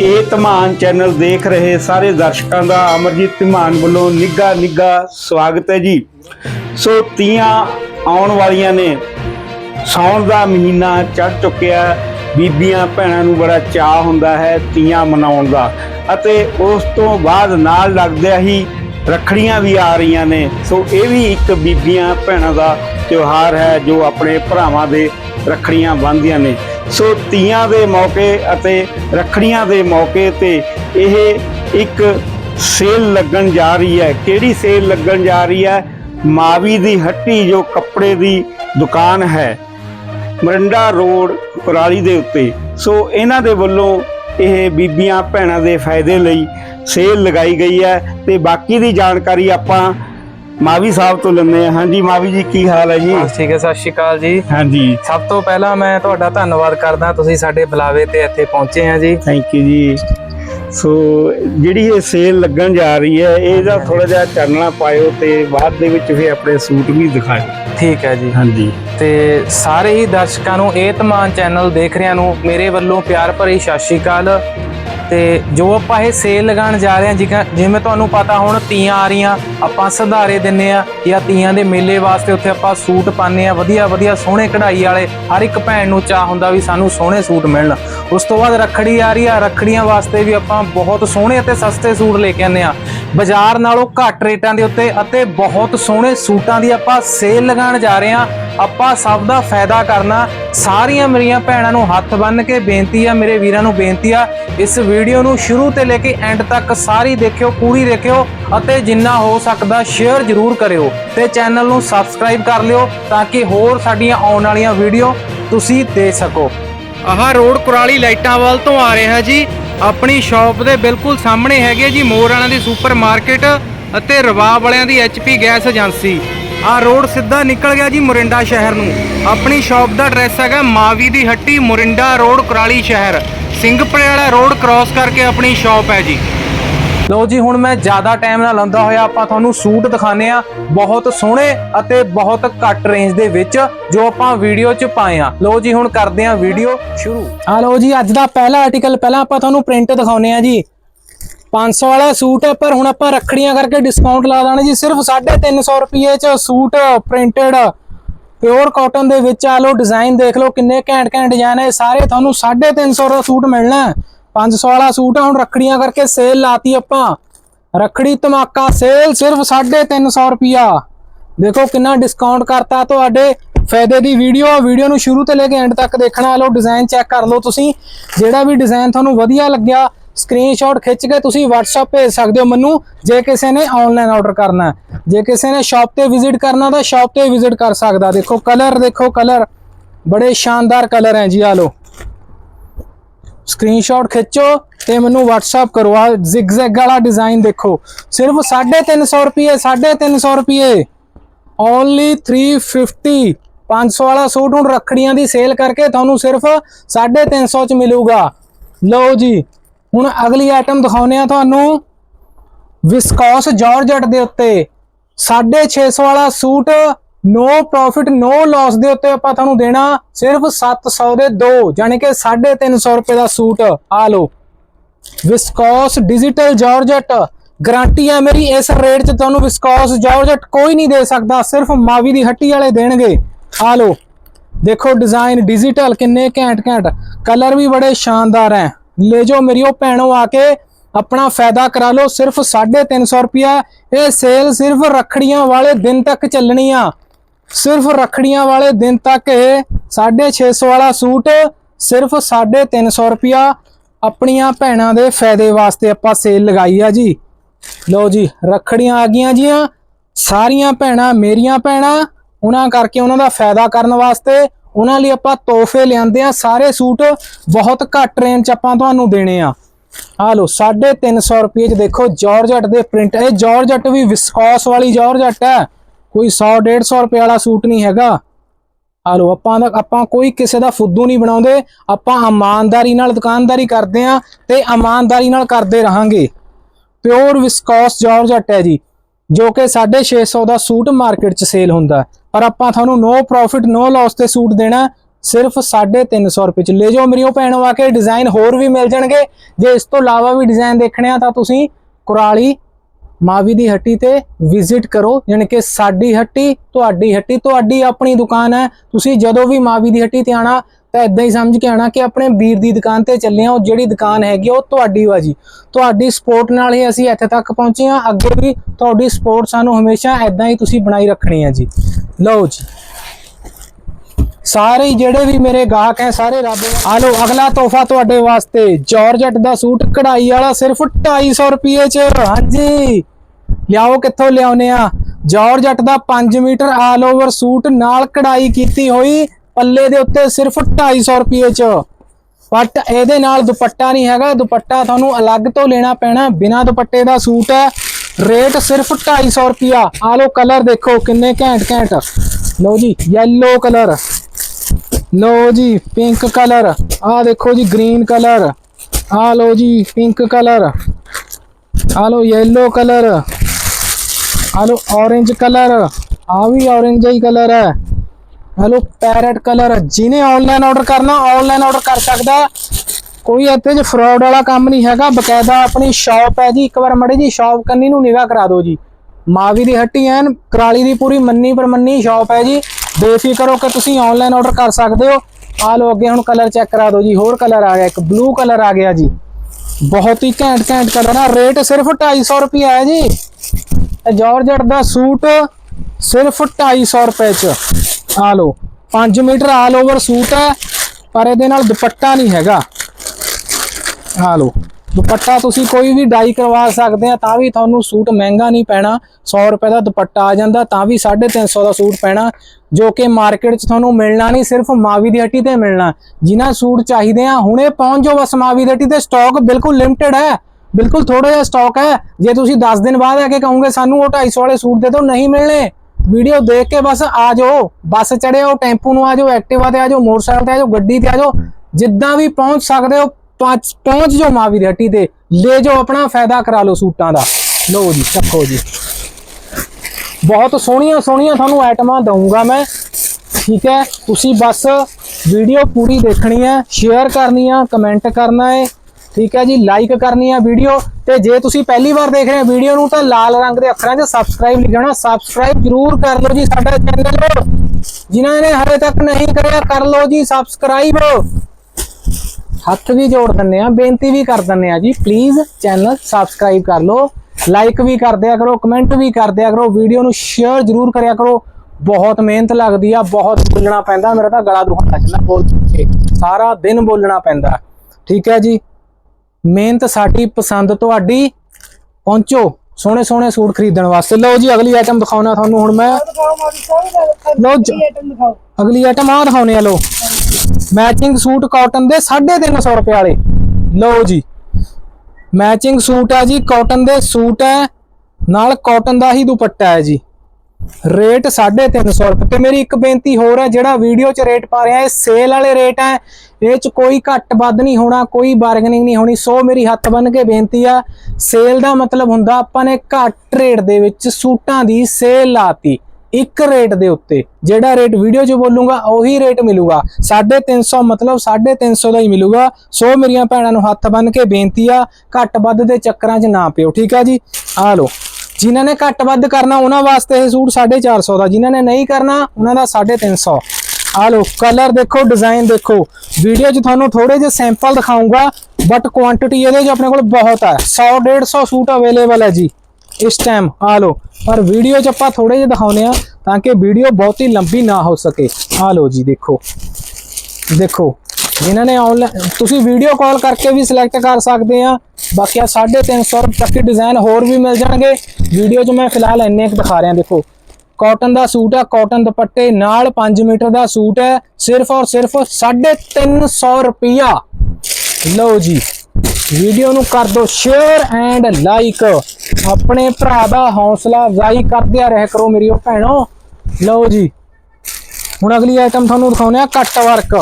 ਇਹ ਧਮਾਨ ਚੈਨਲ ਦੇਖ ਰਹੇ ਸਾਰੇ ਦਰਸ਼ਕਾਂ ਦਾ, ਅਮਰਜੀਤ ਧਮਾਨ ਵੱਲੋਂ ਨਿੱਘਾ ਨਿੱਘਾ ਸਵਾਗਤ ਹੈ ਜੀ। ਸੋ ਤੀਆਂ ਆਉਣ ਵਾਲੀਆਂ ਨੇ। ਸਾਉਣ ਦਾ ਮਹੀਨਾ ਚੜ ਚੁੱਕਿਆ ਬੀਬੀਆਂ ਭੈਣਾਂ ਨੂੰ ਬੜਾ ਚਾਹ ਹੁੰਦਾ ਹੈ ਤੀਆਂ ਮਨਾਉਣ ਦਾ। ਅਤੇ ਉਸ ਤੋਂ ਬਾਅਦ ਨਾਲ ਲੱਗਦਿਆਂ ਹੀ ਰੱਖੜੀਆਂ ਵੀ ਆ ਰਹੀਆਂ ਨੇ। ਸੋ ਇਹ ਵੀ ਇੱਕ ਬੀਬੀਆਂ ਭੈਣਾਂ ਦਾ ਤਿਉਹਾਰ ਹੈ ਜੋ ਆਪਣੇ ਭਰਾਵਾਂ ਦੇ ਰੱਖੜੀਆਂ ਬੰਨ੍ਹਦੀਆਂ ਨੇ। ਸੋ ਤੀਆਂ ਦੇ ਮੌਕੇ ਅਤੇ ਰੱਖੜੀਆਂ ਦੇ ਮੌਕੇ ਤੇ ਇਹ ਇੱਕ ਸੇਲ ਲੱਗਣ ਜਾ ਰਹੀ ਹੈ। ਕਿਹੜੀ ਸੇਲ ਲੱਗਣ ਜਾ ਰਹੀ ਹੈ? ਮਾਵੀ ਦੀ ਹੱਟੀ, ਜੋ ਕੱਪੜੇ ਦੀ ਦੁਕਾਨ ਹੈ, ਮਰਿੰਡਾ ਰੋਡ ਕੁਰਾਲੀ ਦੇ ਉੱਤੇ। ਸੋ ਇਹਨਾਂ ਦੇ ਵੱਲੋਂ ਇਹ ਬੀਬੀਆਂ, ਭੈਣਾਂ ਦੇ ਫਾਇਦੇ ਲਈ ਸੇਲ ਲਗਾਈ ਗਈ ਹੈ ਤੇ ਬਾਕੀ ਦੀ ਜਾਣਕਾਰੀ ਆਪਾਂ ਮਾਵੀ ਸਾਹਿਬ ਤੋਂ ਲੈਂਦੇ ਹਾਂ। ਹਾਂਜੀ ਮਾਵੀ ਜੀ ਕੀ ਹਾਲ ਹੈ ਜੀ? ਬਸ ਠੀਕ ਹੈ ਸਤਿ ਸ਼੍ਰੀ ਅਕਾਲ ਜੀ। ਹਾਂਜੀ। ਸਭ ਤੋਂ ਪਹਿਲਾਂ ਮੈਂ ਤੁਹਾਡਾ ਧੰਨਵਾਦ ਕਰਦਾ ਤੁਸੀਂ ਸਾਡੇ ਬੁਲਾਵੇ ਤੇ ਇੱਥੇ ਪਹੁੰਚੇ ਆ ਜੀ। ਥੈਂਕ ਯੂ ਜੀ। ਸੋ ਜਿਹੜੀ ਇਹ ਸੇਲ ਲੱਗਣ ਜਾ ਰਹੀ ਹੈ ਇਹਦਾ ਥੋੜਾ ਜਿਹਾ ਚਾਨਣਾ ਪਾਇਓ ਤੇ ਬਾਅਦ ਦੇ ਵਿੱਚ ਫਿਰ ਆਪਣੇ ਸੂਟ ਵੀ ਦਿਖਾਇਓ। ਠੀਕ ਹੈ ਜੀ। ਹਾਂਜੀ। ਤੇ ਸਾਰੇ ਹੀ ਦਰਸ਼ਕਾਂ ਨੂੰ ਇਹ ਤਮਾਨ ਚੈਨਲ ਦੇਖ ਰਿਆਂ ਨੂੰ ਮੇਰੇ ਵੱਲੋਂ ਪਿਆਰ ਭਰੀ ਸਤਿ ਸ਼੍ਰੀ ਅਕਾਲ। ਤੇ ਜੋ ਆਪਾਂ ਇਹ ਸੇਲ ਲਗਾਉਣ ਜਾ ਰਹੇ ਹਾਂ ਜਿਵੇਂ ਜਿਵੇਂ ਤੁਹਾਨੂੰ ਪਤਾ ਹੁਣ ਤੀਆਂ ਆ ਰਹੀਆਂ, ਆਪਾਂ ਸੰਧਾਰੇ ਦਿੰਨੇ ਆ ਜਾਂ ਤੀਆਂ ਦੇ ਮੇਲੇ ਵਾਸਤੇ ਉੱਥੇ ਆਪਾਂ ਸੂਟ ਪਾਉਂਦੇ ਆ ਵਧੀਆ ਵਧੀਆ ਸੋਹਣੇ ਕਢਾਈ ਵਾਲੇ, ਹਰ ਇੱਕ ਭੈਣ ਨੂੰ ਚਾਹ ਹੁੰਦਾ ਵੀ ਸਾਨੂੰ ਸੋਹਣੇ ਸੂਟ ਮਿਲਣ। ਉਸ ਤੋਂ ਬਾਅਦ ਰੱਖੜੀ ਆ ਰਹੀ ਆ। ਰੱਖੜੀਆਂ ਵਾਸਤੇ ਵੀ ਆਪਾਂ ਬਹੁਤ ਸੋਹਣੇ ਅਤੇ ਸਸਤੇ ਸੂਟ ਲੈ ਕੇ ਆਉਂਦੇ ਆ ਬਾਜ਼ਾਰ ਨਾਲੋਂ ਘੱਟ ਰੇਟਾਂ ਦੇ ਉੱਤੇ ਅਤੇ ਬਹੁਤ ਸੋਹਣੇ ਸੂਟਾਂ ਦੀ ਆਪਾਂ ਸੇਲ ਲਗਾਉਣ ਜਾ ਰਹੇ ਆ ਆਪਾਂ ਸਭ ਦਾ ਫਾਇਦਾ ਕਰਨਾ। ਸਾਰੀਆਂ ਮੇਰੀਆਂ ਭੈਣਾਂ ਨੂੰ ਹੱਥ ਬੰਨ੍ਹ ਕੇ ਬੇਨਤੀ ਆ, ਮੇਰੇ ਵੀਰਾਂ ਨੂੰ ਬੇਨਤੀ ਆ, ਇਸ ਵੀਡੀਓ ਨੂੰ ਸ਼ੁਰੂ ਤੋਂ ਲੈ ਕੇ ਐਂਡ ਤੱਕ ਸਾਰੀ ਦੇਖਿਓ, ਪੂਰੀ ਦੇਖਿਓ ਅਤੇ ਜਿੰਨਾ ਹੋ ਸਕਦਾ ਸ਼ੇਅਰ ਜ਼ਰੂਰ ਕਰਿਓ ਤੇ ਚੈਨਲ ਨੂੰ ਸਬਸਕ੍ਰਾਈਬ ਕਰ ਲਿਓ ਤਾਂ ਕਿ ਹੋਰ ਸਾਡੀਆਂ ਆਉਣ ਵਾਲੀਆਂ ਵੀਡੀਓ ਤੁਸੀਂ ਦੇ ਸਕੋ। ਆਹ ਰੋਡ ਕੁਰਾਲੀ ਲਾਈਟਾਂ ਵੱਲ ਤੋਂ ਆ ਰਿਹਾ ਜੀ। ਆਪਣੀ ਸ਼ਾਪ ਦੇ ਬਿਲਕੁਲ ਸਾਹਮਣੇ ਹੈਗੇ ਜੀ ਮੋਰ ਵਾਲਿਆਂ ਦੀ ਸੁਪਰ ਮਾਰਕੀਟ ਅਤੇ ਰਵਾਬ ਵਾਲਿਆਂ ਦੀ ਐਚਪੀ ਗੈਸ ਏਜੰਸੀ। ਆਹ ਰੋਡ ਸਿੱਧਾ ਨਿਕਲ ਗਿਆ ਜੀ ਮੋਰਿੰਡਾ ਸ਼ਹਿਰ ਨੂੰ। ਆਪਣੀ ਸ਼ਾਪ ਦਾ ਐਡਰੈਸ ਹੈਗਾ ਮਾਵੀ ਦੀ ਹੱਟੀ ਮੋਰਿੰਡਾ ਰੋਡ ਕੁਰਾਲੀ ਸ਼ਹਿਰ। ਸਿੰਘਪੁਰੇ ਵਾਲਾ ਰੋਡ ਕ੍ਰਾਸ ਕਰਕੇ ਆਪਣੀ ਸ਼ਾਪ ਹੈ ਜੀ। ਲੋ ਜੀ, ਹੁਣ ਮੈਂ ਜ਼ਿਆਦਾ ਟਾਈਮ ਨਾ ਲੰਦਾ ਹੋਇਆ, ਆਪਾਂ ਤੁਹਾਨੂੰ ਸੂਟ ਦਿਖਾਣੇ ਆ ਬਹੁਤ ਸੋਹਣੇ ਅਤੇ ਬਹੁਤ ਘੱਟ ਰੇਂਜ ਦੇ ਵਿੱਚ, ਜੋ ਆਪਾਂ ਵੀਡੀਓ 'ਚ ਪਾਏ ਆ ਲਓ ਜੀ, ਹੁਣ ਕਰਦੇ ਆ ਵੀਡੀਓ ਸ਼ੁਰੂ। ਆ ਲਓ ਜੀ, ਅੱਜ ਦਾ ਪਹਿਲਾ ਆਰਟੀਕਲ ਪਹਿਲਾਂ ਆਪਾਂ ਤੁਹਾਨੂੰ ਪ੍ਰਿੰਟ ਦਿਖਾਉਨੇ ਆ ਜੀ। 500 ਵਾਲਾ ਸੂਟ ਪਰ ਹੁਣ ਆਪਾਂ ਰੱਖੜੀਆਂ ਕਰਕੇ ਡਿਸਕਾਊਂਟ ਲਾ ਦਾਂਗੇ ਜੀ। ਸਿਰਫ 350 ਰੁਪਏ ਚ ਸੂਟ ਪ੍ਰਿੰਟਡ ਪਿਓਰ ਕਾਟਨ ਦੇ ਵਿੱਚ ਆ, ਲਓ ਡਿਜ਼ਾਈਨ ਦੇਖ ਲਓ ਕਿੰਨੇ ਘੈਂਟ ਘੈਂਟ ਡਿਜ਼ਾਈਨ ਹੈ ਸਾਰੇ ਤੁਹਾਨੂੰ 350 ਦਾ ਸੂਟ ਮਿਲਣਾ ਹੈ। 500 ਵਾਲਾ ਸੂਟ ਹੈ ਹੁਣ ਰੱਖੜੀਆਂ ਕਰਕੇ ਸੇਲ ਲਾਤੀ ਆਪਾਂ। ਰੱਖੜੀ ਧਮਾਕਾ, ਸੇਲ ਸਿਰਫ 350 ਰੁਪਿਆ ਦੇਖੋ ਕਿੰਨਾ ਡਿਸਕਾਊਂਟ ਕਰਤਾ ਤੁਹਾਡੇ ਫਾਇਦੇ ਦੀ ਵੀਡੀਓ ਆ। ਵੀਡੀਓ ਨੂੰ ਸ਼ੁਰੂ ਤੋਂ ਲੈ ਕੇ ਐਂਡ ਤੱਕ ਦੇਖਣਾ। ਲਓ ਡਿਜ਼ਾਈਨ ਚੈੱਕ ਕਰ ਲਓ ਤੁਸੀਂ। ਜਿਹੜਾ ਵੀ ਡਿਜ਼ਾਈਨ ਤੁਹਾਨੂੰ ਵਧੀਆ ਲੱਗਿਆ ਸਕਰੀਨਸ਼ਾਟ ਖਿੱਚ ਕੇ ਤੁਸੀਂ WhatsApp ਭੇਜ ਸਕਦੇ ਹੋ ਮੈਨੂੰ, ਜੇ ਕਿਸੇ ਨੇ ਆਨਲਾਈਨ ਆਰਡਰ ਕਰਨਾ ਜੇ ਕਿਸੇ ਨੇ ਸ਼ਾਪ ਤੇ ਵਿਜ਼ਿਟ ਕਰਨਾ ਤਾਂ ਸ਼ਾਪ ਤੇ ਵਿਜ਼ਿਟ ਕਰ ਸਕਦਾ। ਦੇਖੋ ਕਲਰ ਦੇਖੋ ਕਲਰ ਬੜੇ ਸ਼ਾਨਦਾਰ ਕਲਰ ਹੈ ਜੀ, ਆ ਲਓ। ਸਕਰੀਨਸ਼ਾਟ ਖਿੱਚੋ ਤੇ ਮੈਨੂੰ WhatsApp ਕਰੋ। ਆ ਜ਼ਿਗਜ਼ੈਗ ਵਾਲਾ ਡਿਜ਼ਾਈਨ ਦੇਖੋ। ਸਿਰਫ 350 ਰੁਪਏ 350 ਰੁਪਏ। ਓਨਲੀ 350 500 ਵਾਲਾ ਸੂਟ ਹੁਣ ਰੱਖੜੀਆਂ ਦੀ ਸੇਲ ਕਰਕੇ ਤੁਹਾਨੂੰ ਸਿਰਫ 350 ਚ ਮਿਲੂਗਾ। ਲਓ ਜੀ, ਹੁਣ ਅਗਲੀ ਆਈਟਮ ਦਿਖਾਉਨੇ ਆ ਤੁਹਾਨੂੰ। ਵਿਸਕੌਸ ਜਾਰਜਟ ਦੇ ਉੱਤੇ। 650 ਵਾਲਾ suit no profit no loss ਦੇ ਉੱਤੇ ਆਪਾਂ ਤੁਹਾਨੂੰ ਦੇਣਾ ਸਿਰਫ 700 ਦੇ ਦੋ ਯਾਨੀ ਕਿ 350 ਰੁਪਏ ਦਾ ਸੂਟ। ਆ ਲਓ। ਵਿਸਕੋਸ ਡਿਜੀਟਲ ਜਾਰਜਟ ਗਾਰੰਟੀ ਹੈ ਮੇਰੀ, ਇਸ ਰੇਟ 'ਚ ਤੁਹਾਨੂੰ ਵਿਸਕੋਸ ਜਾਰਜਟ ਕੋਈ ਨਹੀਂ ਦੇ ਸਕਦਾ, ਸਿਰਫ ਮਾਵੀ ਦੀ ਹੱਟੀ ਵਾਲੇ ਦੇਣਗੇ। ਆ ਲਓ। ਦੇਖੋ ਡਿਜ਼ਾਈਨ ਡਿਜੀਟਲ ਕਿੰਨੇ ਘੈਂਟ ਘੈਂਟ। ਕਲਰ ਵੀ ਬੜੇ ਸ਼ਾਨਦਾਰ ਹੈ। ਲੈ ਜਾਓ ਮੇਰੀ ਉਹ ਭੈਣੋ ਆ ਕੇ, ਆਪਣਾ ਫਾਇਦਾ ਕਰਾ ਲਓ, ਸਿਰਫ 350 ਰੁਪਿਆ ਇਹ ਸੇਲ ਸਿਰਫ ਰੱਖੜੀਆਂ ਵਾਲੇ ਦਿਨ ਤੱਕ ਚੱਲਣੀ ਆ। ਸਿਰਫ ਰੱਖੜੀਆਂ ਵਾਲੇ ਦਿਨ ਤੱਕ ਇਹ 650 ਵਾਲਾ ਸੂਟ ਸਿਰਫ 350 ਰੁਪਿਆ ਆਪਣੀਆਂ ਭੈਣਾਂ ਦੇ ਫਾਇਦੇ ਵਾਸਤੇ ਆਪਾਂ ਸੇਲ ਲਗਾਈ ਆ ਜੀ। ਲਓ ਜੀ, ਰੱਖੜੀਆਂ ਆ ਗਈਆਂ ਜੀਆਂ, ਸਾਰੀਆਂ ਭੈਣਾਂ ਮੇਰੀਆਂ ਭੈਣਾਂ, ਉਹਨਾਂ ਕਰਕੇ ਉਹਨਾਂ ਦਾ ਫਾਇਦਾ ਕਰਨ ਵਾਸਤੇ ਉਹਨਾਂ ਲਈ ਆਪਾਂ ਤੋਹਫੇ ਲਿਆਂਦੇ ਆ। ਸਾਰੇ ਸੂਟ ਬਹੁਤ ਘੱਟ ਰੇਂਜ ਚ ਆਪਾਂ ਤੁਹਾਨੂੰ ਦੇਣੇ ਆ। ਆ ਲਓ 350 ਰੁਪਏ ਚ ਦੇਖੋ, ਜਾਰਜਟ ਦੇ ਪ੍ਰਿੰਟ ਇਹ ਜਾਰਜਟ ਵੀ ਵਿਸਕੋਸ ਵਾਲੀ ਜਾਰਜਟ ਹੈ। ਕੋਈ 100 150 ਰੁਪਏ ਵਾਲਾ ਸੂਟ ਨਹੀਂ ਹੈਗਾ। ਆ ਲਓ, ਆਪਾਂ ਦਾ ਆਪਾਂ ਕੋਈ ਕਿਸੇ ਦਾ ਫੁੱਦੂ ਨਹੀਂ ਬਣਾਉਂਦੇ। ਆਪਾਂ ਇਮਾਨਦਾਰੀ ਨਾਲ ਦੁਕਾਨਦਾਰੀ ਕਰਦੇ ਆ ਤੇ ਇਮਾਨਦਾਰੀ ਨਾਲ ਕਰਦੇ ਰਹਾਂਗੇ। ਪਿਓਰ ਵਿਸਕੋਸ ਜਾਰਜਟ ਹੈ ਜੀ, ਜੋ ਕਿ 650 ਦਾ ਸੂਟ ਮਾਰਕੀਟ 'ਚ ਸੇਲ ਹੁੰਦਾ ਪਰ ਆਪਾਂ ਤੁਹਾਨੂੰ ਨੋ ਪ੍ਰੋਫਿਟ ਨੋ ਲਾਸ ਤੇ ਸੂਟ ਦੇਣਾ ਸਿਰਫ 350 ਰੁਪਏ ਚ। ਲੈ ਜਾਓ ਮੇਰੀ ਉਹ ਭੈਣੋ ਆ ਕੇ, ਡਿਜ਼ਾਈਨ ਹੋਰ ਵੀ ਮਿਲ ਜਾਣਗੇ। ਜੇ ਇਸ ਤੋਂ ਇਲਾਵਾ ਵੀ ਡਿਜ਼ਾਈਨ ਦੇਖਣੇ ਆ ਤਾਂ ਤੁਸੀਂ ਕੁਰਾਲੀ ਮਾਵੀ ਦੀ ਹੱਟੀ ਤੇ ਵਿਜ਼ਿਟ ਕਰੋ ਯਾਨੀ ਕਿ ਸਾਡੀ ਹੱਟੀ ਤੁਹਾਡੀ ਹੱਟੀ ਤੁਹਾਡੀ ਆਪਣੀ ਦੁਕਾਨ ਹੈ। ਤੁਸੀਂ ਜਦੋਂ ਵੀ ਮਾਵੀ ਦੀ ਹੱਟੀ ਤੇ ਆਣਾ ਤਾਂ ਇਦਾਂ ਹੀ ਸਮਝ ਕੇ ਆਣਾ ਕਿ ਆਪਣੇ ਵੀਰ ਦੀ ਦੁਕਾਨ ਤੇ ਚੱਲੇ ਆ ਉਹ ਜਿਹੜੀ ਦੁਕਾਨ ਹੈਗੀ ਆ, ਉਹ ਤੁਹਾਡੀ ਵਾ ਜੀ। ਤੁਹਾਡੀ ਸਪੋਰਟ ਨਾਲ ਹੀ ਅਸੀਂ ਇੱਥੇ ਤੱਕ ਪਹੁੰਚੇ ਆ ਅੱਗੇ ਵੀ ਤੁਹਾਡੀ ਸਪੋਰਟ ਸਾਨੂੰ ਹਮੇਸ਼ਾ ਇਦਾਂ ਹੀ ਤੁਸੀਂ ਬਣਾਈ ਰੱਖਣੀ ਹੈ ਜੀ। ਲਓ ਜੀ। ਸਾਰੇ ਜਿਹੜੇ ਵੀ ਮੇਰੇ ਗਾਹਕ ਹੈ ਸਾਰੇ ਰੱਬ ਆ ਲਓ ਅਗਲਾ ਤੋਹਫਾ ਤੁਹਾਡੇ ਵਾਸਤੇ। ਜਾਰਜਟ ਦਾ ਸੂਟ ਕਢਾਈ ਵਾਲਾ ਸਿਰਫ 250 ਰੁਪਏ ਚ। ਹਾਂਜੀ। ਲਿਆਓ, ਕਿੱਥੋਂ ਲਿਆਉਨੇ ਆ? ਜਾਰਜਟ ਦਾ 5 ਮੀਟਰ ਆਲ ਓਵਰ ਸੂਟ ਨਾਲ ਕਢਾਈ ਕੀਤੀ ਹੋਈ, ਪੱਲੇ ਦੇ ਉੱਤੇ ਸਿਰਫ 250 ਰੁਪਏ ਚ। ਬਟ ਇਹਦੇ ਨਾਲ ਦੁਪੱਟਾ ਨਹੀਂ ਹੈਗਾ, ਦੁਪੱਟਾ ਤੁਹਾਨੂੰ ਅਲੱਗ ਤੋਂ ਲੈਣਾ ਪੈਣਾ, ਬਿਨਾ ਦੁਪੱਟੇ ਦਾ ਸੂਟ ਹੈ। ਰੇਟ ਸਿਰਫ 250 ਰੁਪਿਆ ਆ ਲਓ ਕਲਰ ਦੇਖੋ, ਕਿੰਨੇ ਘੈਂਟ ਘੈਂਟ। ਲਓ ਜੀ, yellow ਕਲਰ ਲਓ ਜੀ ਪਿੰਕ ਕਲਰ ਆ ਦੇਖੋ ਜੀ ਗ੍ਰੀਨ ਕਲਰ ਆ ਲਓ ਜੀ ਪਿੰਕ ਕਲਰ ਆ ਲਓ, yellow ਕਲਰ ਆ ਲਓ orange ਕਲਰ ਆ ਵੀ orange ਹੀ ਕਲਰ ਹੈ ਹਲੋ ਪੈਰਟ ਕਲਰ ਜਿਹਨੇ ਆਨਲਾਈਨ ਆਰਡਰ ਕਰਨਾ ਆਨਲਾਈਨ ਆਰਡਰ ਕਰ ਸਕਦਾ ਕੋਈ ਇੱਥੇ 'ਚ ਫਰਾਡ ਵਾਲਾ ਕੰਮ ਨਹੀਂ ਹੈਗਾ ਬਕਾਇਦਾ ਆਪਣੀ ਸ਼ਾਪ ਹੈ ਜੀ ਇੱਕ ਵਾਰ ਮੜੇ ਜੀ ਸ਼ਾਪ ਕੰਨੀ ਨੂੰ ਨਿਗਾਹ ਕਰਾ ਦਿਓ ਜੀ ਮਾਵੀ ਦੀ ਹੱਟੀ ਐਨ ਕਰਾਲੀ ਦੀ ਪੂਰੀ ਮੰਨੀ ਪਰਮੰਨੀ ਸ਼ਾਪ ਹੈ ਜੀ ਬੇਫਿਕਰ ਹੋ ਕੇ ਤੁਸੀਂ ਆਨਲਾਈਨ ਆਰਡਰ ਕਰ ਸਕਦੇ ਹੋ ਆ ਲਓ ਅੱਗੇ ਹੁਣ ਕਲਰ ਚੈੱਕ ਕਰਾ ਦਿਓ ਜੀ ਹੋਰ ਕਲਰ ਆ ਗਿਆ ਇੱਕ ਬਲੂ ਕਲਰ ਆ ਗਿਆ ਜੀ ਬਹੁਤ ਹੀ ਘੈਂਟ ਘੈਂਟ ਕਲਰ ਆ ਰੇਟ ਸਿਰਫ 250 ਰੁਪਏ ਹੈ ਜੀ ਜਾਰਜਟ ਦਾ ਸੂਟ ਸਿਰਫ 250 ਰੁਪਏ ਚ। ਆ ਲਓ 5 ਮੀਟਰ ਆਲ ਓਵਰ ਸੂਟ ਹੈ, ਪਰ ਇਹਦੇ ਨਾਲ ਦੁਪੱਟਾ ਨਹੀਂ ਹੈਗਾ। ਆ ਲਓ, ਦੁਪੱਟਾ ਤੁਸੀਂ ਕੋਈ ਵੀ ਡਾਈ ਕਰਵਾ ਸਕਦੇ ਆ, ਤਾਂ ਵੀ ਤੁਹਾਨੂੰ ਸੂਟ ਮਹਿੰਗਾ ਨਹੀਂ ਪੈਣਾ। 100 ਰੁਪਏ ਦਾ ਦੁਪੱਟਾ ਆ ਜਾਂਦਾ, ਤਾਂ ਵੀ 350 ਦਾ ਸੂਟ ਪੈਣਾ, ਜੋ ਕਿ ਮਾਰਕੀਟ 'ਚ ਤੁਹਾਨੂੰ ਮਿਲਣਾ ਨਹੀਂ, ਸਿਰਫ ਮਾਵੀ ਦੀ ਹੱਟੀ ਤੇ ਮਿਲਣਾ। ਜਿਨ੍ਹਾਂ ਸੂਟ ਚਾਹੀਦੇ ਆ, ਹੁਣੇ ਪਹੁੰਚ ਜਾਓ ਬਸ ਮਾਵੀ ਦੀ ਹੱਟੀ ਤੇ ਸਟਾਕ ਬਿਲਕੁਲ ਲਿਮਟਿਡ ਹੈ। ਬਿਲਕੁਲ ਥੋੜਾ ਜਿਹਾ ਸਟਾਕ ਹੈ। ਜੇ ਤੁਸੀਂ 10 ਦਿਨ ਬਾਅਦ ਆ ਕੇ ਕਹੋਗੇ, ਸਾਨੂੰ ਉਹ 250 ਵਾਲੇ ਸੂਟ ਦੇ ਦਿਓ, ਨਹੀਂ ਮਿਲਣੇ। ਵੀਡੀਓ ਦੇਖ ਕੇ ਬਸ ਆ ਜਾਓ। ਬੱਸ ਚੜਿਓ ਟੈਂਪੂ ਨੂੰ ਆ ਜਾਓ, ਐਕਟਿਵਾ ਤੇ ਆ ਜਾਓ, ਮੋਟਰਸਾਈਕਲ ਤੇ ਆ ਜਾਓ, ਗੱਡੀ ਤੇ ਆ ਜਾਓ। ਜਿੱਦਾਂ ਵੀ ਪਹੁੰਚ ਸਕਦੇ ਹੋ, ਪਹੁੰਚ ਪਹੁੰਚ ਜਾਓ ਮਾਵੀ ਦੀ ਹੱਟੀ ਤੇ। ਲੈ ਜਾਓ ਆਪਣਾ, ਫਾਇਦਾ ਕਰਾ ਲਓ ਸੂਟਾਂ ਦਾ। ਲਓ ਜੀ, ਚੱਕੋ ਜੀ। ਬਹੁਤ ਸੋਹਣੀਆਂ ਸੋਹਣੀਆਂ ਤੁਹਾਨੂੰ ਆਈਟਮਾਂ ਦਊਂਗਾ ਮੈਂ। ਠੀਕ ਹੈ, ਤੁਸੀਂ ਬਸ ਵੀਡੀਓ ਪੂਰੀ ਦੇਖਣੀ ਹੈ, ਸ਼ੇਅਰ ਕਰਨੀ ਆ, ਕਮੈਂਟ ਕਰਨਾ ਹੈ। ਠੀਕ ਹੈ ਜੀ ਲਾਈਕ ਕਰਨੀ ਆ ਵੀਡੀਓ ਤੇ ਜੇ ਤੁਸੀਂ ਪਹਿਲੀ ਵਾਰ ਦੇਖ ਰਹੇ ਹੋ ਵੀਡੀਓ ਨੂੰ ਤਾਂ ਲਾਲ ਰੰਗ ਦੇ ਅੱਖਰਾਂ 'ਚ ਸਬਸਕ੍ਰਾਈਬ ਲਿਖਣਾ ਸਬਸਕ੍ਰਾਈਬ ਜ਼ਰੂਰ ਕਰ ਲਓ ਜੀ ਸਾਡਾ ਚੈਨਲ ਜਿਨ੍ਹਾਂ ਨੇ ਹਲੇ ਤੱਕ ਨਹੀਂ ਕਰਿਆ, ਕਰ ਲਓ ਜੀ ਸਬਸਕ੍ਰਾਈਬ ਹੱਥ ਵੀ ਜੋੜ ਦਿੰਨੇ ਆ, ਬੇਨਤੀ ਵੀ ਕਰ ਦਿੰਨੇ ਆ ਜੀ ਪਲੀਜ਼ ਚੈਨਲ ਸਬਸਕ੍ਰਾਈਬ ਕਰ ਲਓ। ਲਾਈਕ ਵੀ ਕਰ ਦਿਆ ਕਰੋ ਕਮੈਂਟ ਵੀ ਕਰ ਦਿਆ ਕਰੋ ਵੀਡੀਓ ਨੂੰ ਸ਼ੇਅਰ ਜ਼ਰੂਰ ਕਰਿਆ ਕਰੋ। ਬਹੁਤ ਮਿਹਨਤ ਲੱਗਦੀ ਆ, ਬਹੁਤ ਬੋਲਣਾ ਪੈਂਦਾ, ਮੇਰਾ ਤਾਂ ਗਲਾ ਦੁਖਣ ਲੱਗ ਜਾਂਦਾ, ਬੋਲ ਕੇ। ਸਾਰਾ ਦਿਨ ਬੋਲਣਾ ਪੈਂਦਾ। ਠੀਕ ਹੈ ਜੀ ਮਿਹਨਤ ਸਾਡੀ, ਪਸੰਦ ਤੁਹਾਡੀ, ਪਹੁੰਚੋ, ਸੋਹਣੇ ਸੋਹਣੇ ਸੂਟ ਖਰੀਦਣ ਵਾਸਤੇ। ਲਓ ਜੀ, ਅਗਲੀ ਆਈਟਮ ਦਿਖਾਉਣਾ ਤੁਹਾਨੂੰ ਹੁਣ ਮੈਂ। ਲਓ ਅਗਲੀ ਆਈਟਮ ਆ ਦਿਖਾਉਣੇ ਆ, ਲਓ। ਮੈਚਿੰਗ ਸੂਟ ਕਾਟਨ ਦੇ 350 ਰੁਪਏ ਵਾਲੇ। ਲਓ ਜੀ ਮੈਚਿੰਗ ਸੂਟ ਆ ਜੀ ਕਾਟਨ ਦੇ ਸੂਟ ਹੈ, ਨਾਲ ਕਾਟਨ ਦਾ ਹੀ ਦੁਪੱਟਾ ਹੈ ਜੀ। ਰੇਟ 350 ਰੁਪਏ। ਤੇ ਮੇਰੀ ਇੱਕ ਬੇਨਤੀ ਹੋਰ ਹੈ, ਜਿਹੜਾ ਵੀਡੀਓ 'ਚ ਰੇਟ ਪਾ ਰਿਹਾ, ਇਹ ਸੇਲ ਵਾਲੇ ਰੇਟ ਹੈ ਇਹ 'ਚ ਕੋਈ ਘੱਟ ਵੱਧ ਨਹੀਂ ਹੋਣਾ, ਕੋਈ ਬਾਰਗਨਿੰਗ ਨਹੀਂ ਹੋਣੀ। ਸੋ ਮੇਰੀ ਹੱਥ ਬੰਨ ਕੇ ਬੇਨਤੀ ਆ ਸੇਲ ਦਾ ਮਤਲਬ ਹੁੰਦਾ ਆਪਾਂ ਨੇ ਘੱਟ ਰੇਟ ਦੇ ਵਿੱਚ ਸੂਟਾਂ ਦੀ ਸੇਲ ਲਾਤੀ, ਇੱਕ ਰੇਟ ਦੇ ਉੱਤੇ। ਜਿਹੜਾ ਰੇਟ ਵੀਡੀਓ 'ਚ ਬੋਲੂਗਾ, ਉਹੀ ਰੇਟ ਮਿਲੂਗਾ। 350 ਮਤਲਬ 350 ਦਾ ਹੀ ਮਿਲੂਗਾ। ਸੋ ਮੇਰੀਆਂ ਭੈਣਾਂ ਨੂੰ ਹੱਥ ਬੰਨ ਕੇ ਬੇਨਤੀ ਆ, ਘੱਟ ਵੱਧ ਦੇ ਚੱਕਰਾਂ 'ਚ ਨਾ ਪਿਓ, ਠੀਕ ਆ ਜੀ? ਆ ਲਓ। ਜਿਨ੍ਹਾਂ ਨੇ ਘੱਟ ਵੱਧ ਕਰਨਾ, ਉਹਨਾਂ ਵਾਸਤੇ ਇਹ ਸੂਟ 450 ਦਾ। ਜਿਨ੍ਹਾਂ ਨੇ ਨਹੀਂ ਕਰਨਾ, ਉਹਨਾਂ ਦਾ 350 ਆ ਲਓ ਕਲਰ ਦੇਖੋ ਡਿਜ਼ਾਈਨ ਦੇਖੋ। ਵੀਡੀਓ 'ਚ ਤੁਹਾਨੂੰ ਥੋੜੇ ਜਿਹੇ ਸੈਂਪਲ ਦਿਖਾਉਂਗਾ ਬਟ ਕੁਆਂਟੀਟੀ ਇਹਦੇ 'ਚ ਆਪਣੇ ਕੋਲ ਬਹੁਤ ਹੈ 100 150 ਸੂਟ ਅਵੇਲੇਬਲ ਹੈ ਜੀ, ਇਸ ਟਾਈਮ ਆ ਲਓ। ਪਰ ਵੀਡੀਓ 'ਚ ਆਪਾਂ ਥੋੜੇ ਜਿਹੇ ਦਿਖਾਉਨੇ ਆ ਤਾਂ ਕਿ ਵੀਡੀਓ ਬਹੁਤੀ ਲੰਬੀ ਨਾ ਹੋ ਸਕੇ। ਆ ਲਓ ਜੀ, ਦੇਖੋ। ਦੇਖੋ, ਜਿਨ੍ਹਾਂ ਨੇ ਆਨਲਾਈਨ ਤੁਸੀਂ ਵੀਡੀਓ ਕਾਲ ਕਰਕੇ ਵੀ ਸਿਲੈਕਟ ਕਰ ਸਕਦੇ ਆ ਬਾਕੀ ਆ 350 ਰੁਪਏ ਤੱਕ ਦੇ ਡਿਜ਼ਾਈਨ ਹੋਰ ਵੀ ਮਿਲ ਜਾਣਗੇ। ਵੀਡੀਓ 'ਚ ਮੈਂ ਫਿਲਹਾਲ ਇੰਨੇ ਕੁ ਦਿਖਾ ਰਿਹਾ, ਦੇਖੋ। ਕਾਟਨ ਦਾ ਸੂਟ ਆ ਕਾਟਨ ਦੁਪੱਟੇ ਨਾਲ 5 ਮੀਟਰ ਦਾ ਸੂਟ ਹੈ ਸਿਰਫ ਔਰ ਸਿਰਫ 350 ਰੁਪਿਆ ਲਓ ਜੀ ਵੀਡੀਓ ਨੂੰ ਕਰ ਦਿਓ ਸ਼ੇਅਰ ਐਂਡ ਲਾਈਕ ਆਪਣੇ ਭਰਾ ਦਾ ਹੌਸਲਾ ਅਫਜ਼ਾਈ ਕਰਦਿਆ ਰਹਿ ਕਰੋ ਮੇਰੀ ਉਹ ਭੈਣੋ। ਲਓ ਜੀ ਹੁਣ ਅਗਲੀ ਆਈਟਮ ਤੁਹਾਨੂੰ ਦਿਖਾਉਨੇ ਆ ਕੱਟ ਵਰਕ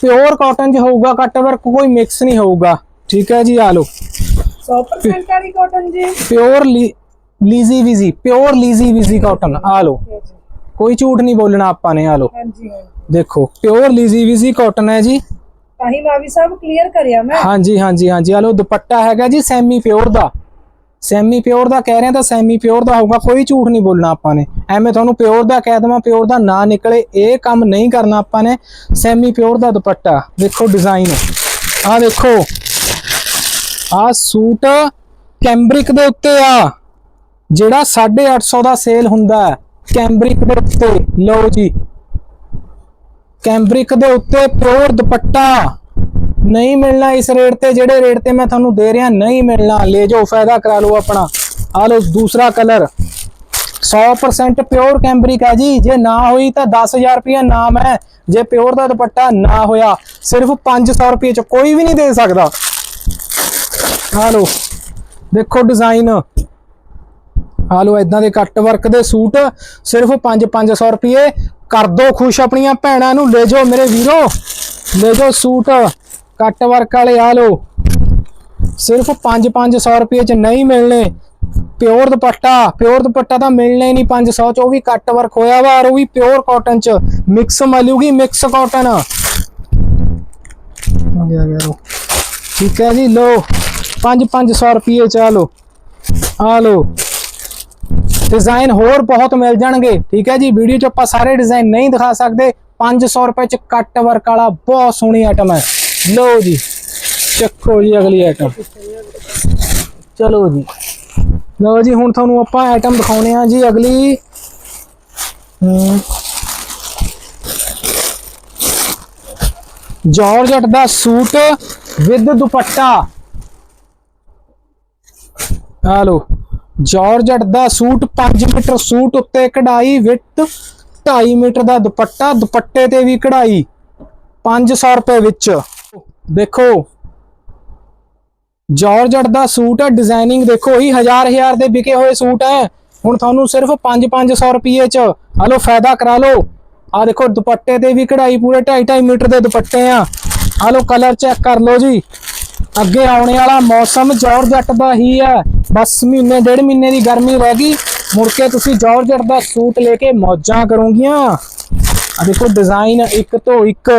ਪਿਓਰ ਕਾਟਨ 'ਚ ਹੋਊਗਾ ਕੱਟ ਵਰਕ ਕੋਈ ਮਿਕਸ ਨਹੀਂ ਹੋਊਗਾ। ਠੀਕ ਹੈ ਜੀ ਆ ਲਓ। 100% ਵਾਲੀ ਕਾਟਨ ਜੀ। Pure Lizzy Bizzy pure Lizzy Bizzy cotton ਆ ਲਓ। ਕੋਈ ਝੂਠ ਨਹੀਂ ਬੋਲਣਾ ਆਪਾਂ ਨੇ ਆ ਲੋ ਹਾਂਜੀ ਦੇਖੋ ਪਿਓਰ ਲੀਜ਼ੀ ਵੀਜ਼ੀ ਕਾਟਨ ਹੈ ਜੀ। ਤਾਂ ਹੀ ਮਾਵੀ ਸਾਹਿਬ ਕਲੀਅਰ ਕਰਿਆ ਮੈਂ। ਹਾਂਜੀ ਹਾਂਜੀ ਹਾਂਜੀ। ਆ ਲੋ ਦੁਪੱਟਾ ਹੈਗਾ ਜੀ ਸੈਮੀ ਪਿਓਰ ਦਾ। ਸੈਮੀ ਪਿਓਰ ਦਾ ਕਹਿ ਰਹੇ ਤਾਂ ਸੈਮੀ ਪਿਓਰ ਦਾ ਹੋਊਗਾ। ਕੋਈ ਝੂਠ ਨਹੀਂ ਬੋਲਣਾ ਆਪਾਂ ਨੇ। ਐਵੇਂ ਤੁਹਾਨੂੰ ਪਿਓਰ ਦਾ ਕਹਿ ਦਵਾਂ ਪਿਓਰ ਦਾ ਨਾ ਨਿਕਲੇ। ਇਹ ਕੰਮ ਨਹੀਂ ਕਰਨਾ ਆਪਾਂ ਨੇ। ਸੈਮੀ ਪਿਓਰ ਦਾ ਦੁਪੱਟਾ। ਦੇਖੋ ਡਿਜ਼ਾਈਨ ਆ ਦੇਖੋ। ਆ ਸੂਟ ਕੈਂਬਰਿਕ ਦੇ ਉੱਤੇ ਆ। ਜਿਹੜਾ 850 ਦਾ ਸੇਲ ਹੁੰਦਾ ਹੈ, ਕੈਂਬਰਿਕ ਦੇ ਉੱਤੇ, ਲਓ ਜੀ। ਕੈਂਬਰਿਕ ਦੇ ਉੱਤੇ ਪਿਓਰ ਦੁਪੱਟਾ। ਨਹੀਂ ਮਿਲਣਾ ਇਸ ਰੇਟ ਤੇ, ਜਿਹੜੇ ਰੇਟ ਤੇ ਮੈਂ ਤੁਹਾਨੂੰ ਦੇ ਰਿਹਾ, ਨਹੀਂ ਮਿਲਣਾ। ਲੈ ਜਾਓ, ਫਾਇਦਾ ਕਰਾ ਲਓ ਆਪਣਾ। ਆ ਲਓ, ਦੂਸਰਾ ਕਲਰ। 100% ਪਿਓਰ ਕੈਂਬਰਿਕ ਹੈ ਜੀ। ਜੇ ਨਾ ਹੋਈ ਤਾਂ 10000 ਰੁਪਏ ਨਾਮ ਹੈ। ਜੇ ਪਿਓਰ ਦਾ ਦੁਪੱਟਾ ਨਾ ਹੋਇਆ, ਸਿਰਫ 500 ਰੁਪਏ ਚ ਕੋਈ ਵੀ ਨਹੀਂ ਦੇ ਸਕਦਾ। ਆ ਲਓ, ਦੇਖੋ ਡਿਜ਼ਾਈਨ ਆ ਲਓ ਇਦਾਂ ਦੇ ਕੱਟ ਵਰਕ ਦੇ ਸੂਟ, ਸਿਰਫ 5-500 ਰੁਪਏ। ਕਰ ਦੋ ਖੁਸ਼ ਆਪਣੀਆਂ ਭੈਣਾਂ ਨੂੰ, ਲੈ ਜਾਓ ਮੇਰੇ ਵੀਰੋ। ਲੈ ਜਾਓ ਸੂਟ ਕੱਟ ਵਰਕ ਵਾਲੇ ਆ ਲਓ। ਸਿਰਫ 5-500 ਰੁਪਏ ਚ ਨਹੀਂ ਮਿਲਣੇ। ਪਿਓਰ ਦੁਪੱਟਾ ਪਿਓਰ ਦੁਪੱਟਾ ਤਾਂ ਮਿਲਣਾ ਹੀ ਨਹੀਂ 500 ਚ, ਉਹ ਵੀ ਕੱਟ ਵਰਕ ਹੋਇਆ ਵਾ, ਔਰ ਉਹ ਵੀ ਪਿਓਰ ਕਾਟਨ ਚ। ਮਿਕਸ ਮਿਲੂਗੀ ਮਿਕਸ ਕਾਟਨ ਆ ਗਿਆ ਗਿਆ ਠੀਕ ਹੈ ਜੀ, ਲਓ। 5-500 ਰੁਪਏ ਚ ਆ ਲਓ। ਆ ਲਓ। ਡਿਜ਼ਾਈਨ ਹੋਰ ਬਹੁਤ ਮਿਲ ਜਾਣਗੇ। ਠੀਕ ਹੈ ਜੀ ਵੀਡੀਓ 'ਚ ਆਪਾਂ ਸਾਰੇ ਡਿਜ਼ਾਈਨ ਨਹੀਂ ਦਿਖਾ ਸਕਦੇ। 500 ਰੁਪਏ 'ਚ ਕੱਟ ਵਰਕ ਵਾਲਾ ਬਹੁਤ ਸੋਹਣੀ ਆਈਟਮ ਹੈ। ਲਓ ਜੀ ਚੱਕੋ ਜੀ ਅਗਲੀ ਆਈਟਮ ਚਲੋ ਜੀ। ਲਓ ਜੀ ਹੁਣ ਤੁਹਾਨੂੰ ਆਪਾਂ ਆਈਟਮ ਦਿਖਾਉਣੇ ਆ ਜੀ ਅਗਲੀ। ਹਮ, ਜਾਰਜਟ ਦਾ ਸੂਟ ਵਿਦ ਦੁਪੱਟਾ। ਆ ਲਓ। ਜਾਰਜਟ ਦਾ ਸੂਟ 5 ਮੀਟਰ ਸੂਟ ਉੱਤੇ ਕਢਾਈ ਵਿਟ 2.5 ਮੀਟਰ ਦਾ ਦੁਪੱਟਾ, ਦੁਪੱਟੇ ਤੇ ਵੀ ਕਢਾਈ 500 ਰੁਪਏ ਵਿੱਚ। ਦੇਖੋ ਜਾਰਜਟ ਦਾ ਸੂਟ ਹੈ ਡਿਜ਼ਾਈਨਿੰਗ ਦੇਖੋ ਹੀ ਹਜ਼ਾਰ ਹਜ਼ਾਰ ਦੇ ਵਿਕੇ ਹੋਏ ਸੂਟ ਹੈ। ਹੁਣ ਤੁਹਾਨੂੰ ਸਿਰਫ 5-500 ਰੁਪਏ ਚ ਹਲੋ ਫਾਇਦਾ ਕਰਾ ਲਓ। ਆ ਦੇਖੋ, ਦੁਪੱਟੇ ਤੇ ਵੀ ਕਢਾਈ, ਪੂਰੇ 2.5 ਮੀਟਰ ਦੇ ਦੁਪੱਟੇ ਆ। ਹਲੋ ਕਲਰ ਚੈੱਕ ਕਰ ਲਓ ਜੀ। ਅੱਗੇ ਆਉਣ ਵਾਲਾ ਮੌਸਮ ਜਾਰਜਟ ਦਾ ਹੀ ਹੈ। ਬਸ ਮਹੀਨੇ, ਡੇਢ ਮਹੀਨੇ ਦੀ ਗਰਮੀ ਰਹਿ ਗਈ। ਮੁੜ ਕੇ ਤੁਸੀਂ ਜਾਰਜਟ ਦਾ ਸੂਟ ਲੈ ਕੇ ਮੌਜਾਂ ਕਰੋਗੀਆਂ। ਆ ਦੇਖੋ ਡਿਜ਼ਾਈਨ ਇੱਕ ਤੋਂ ਇੱਕ।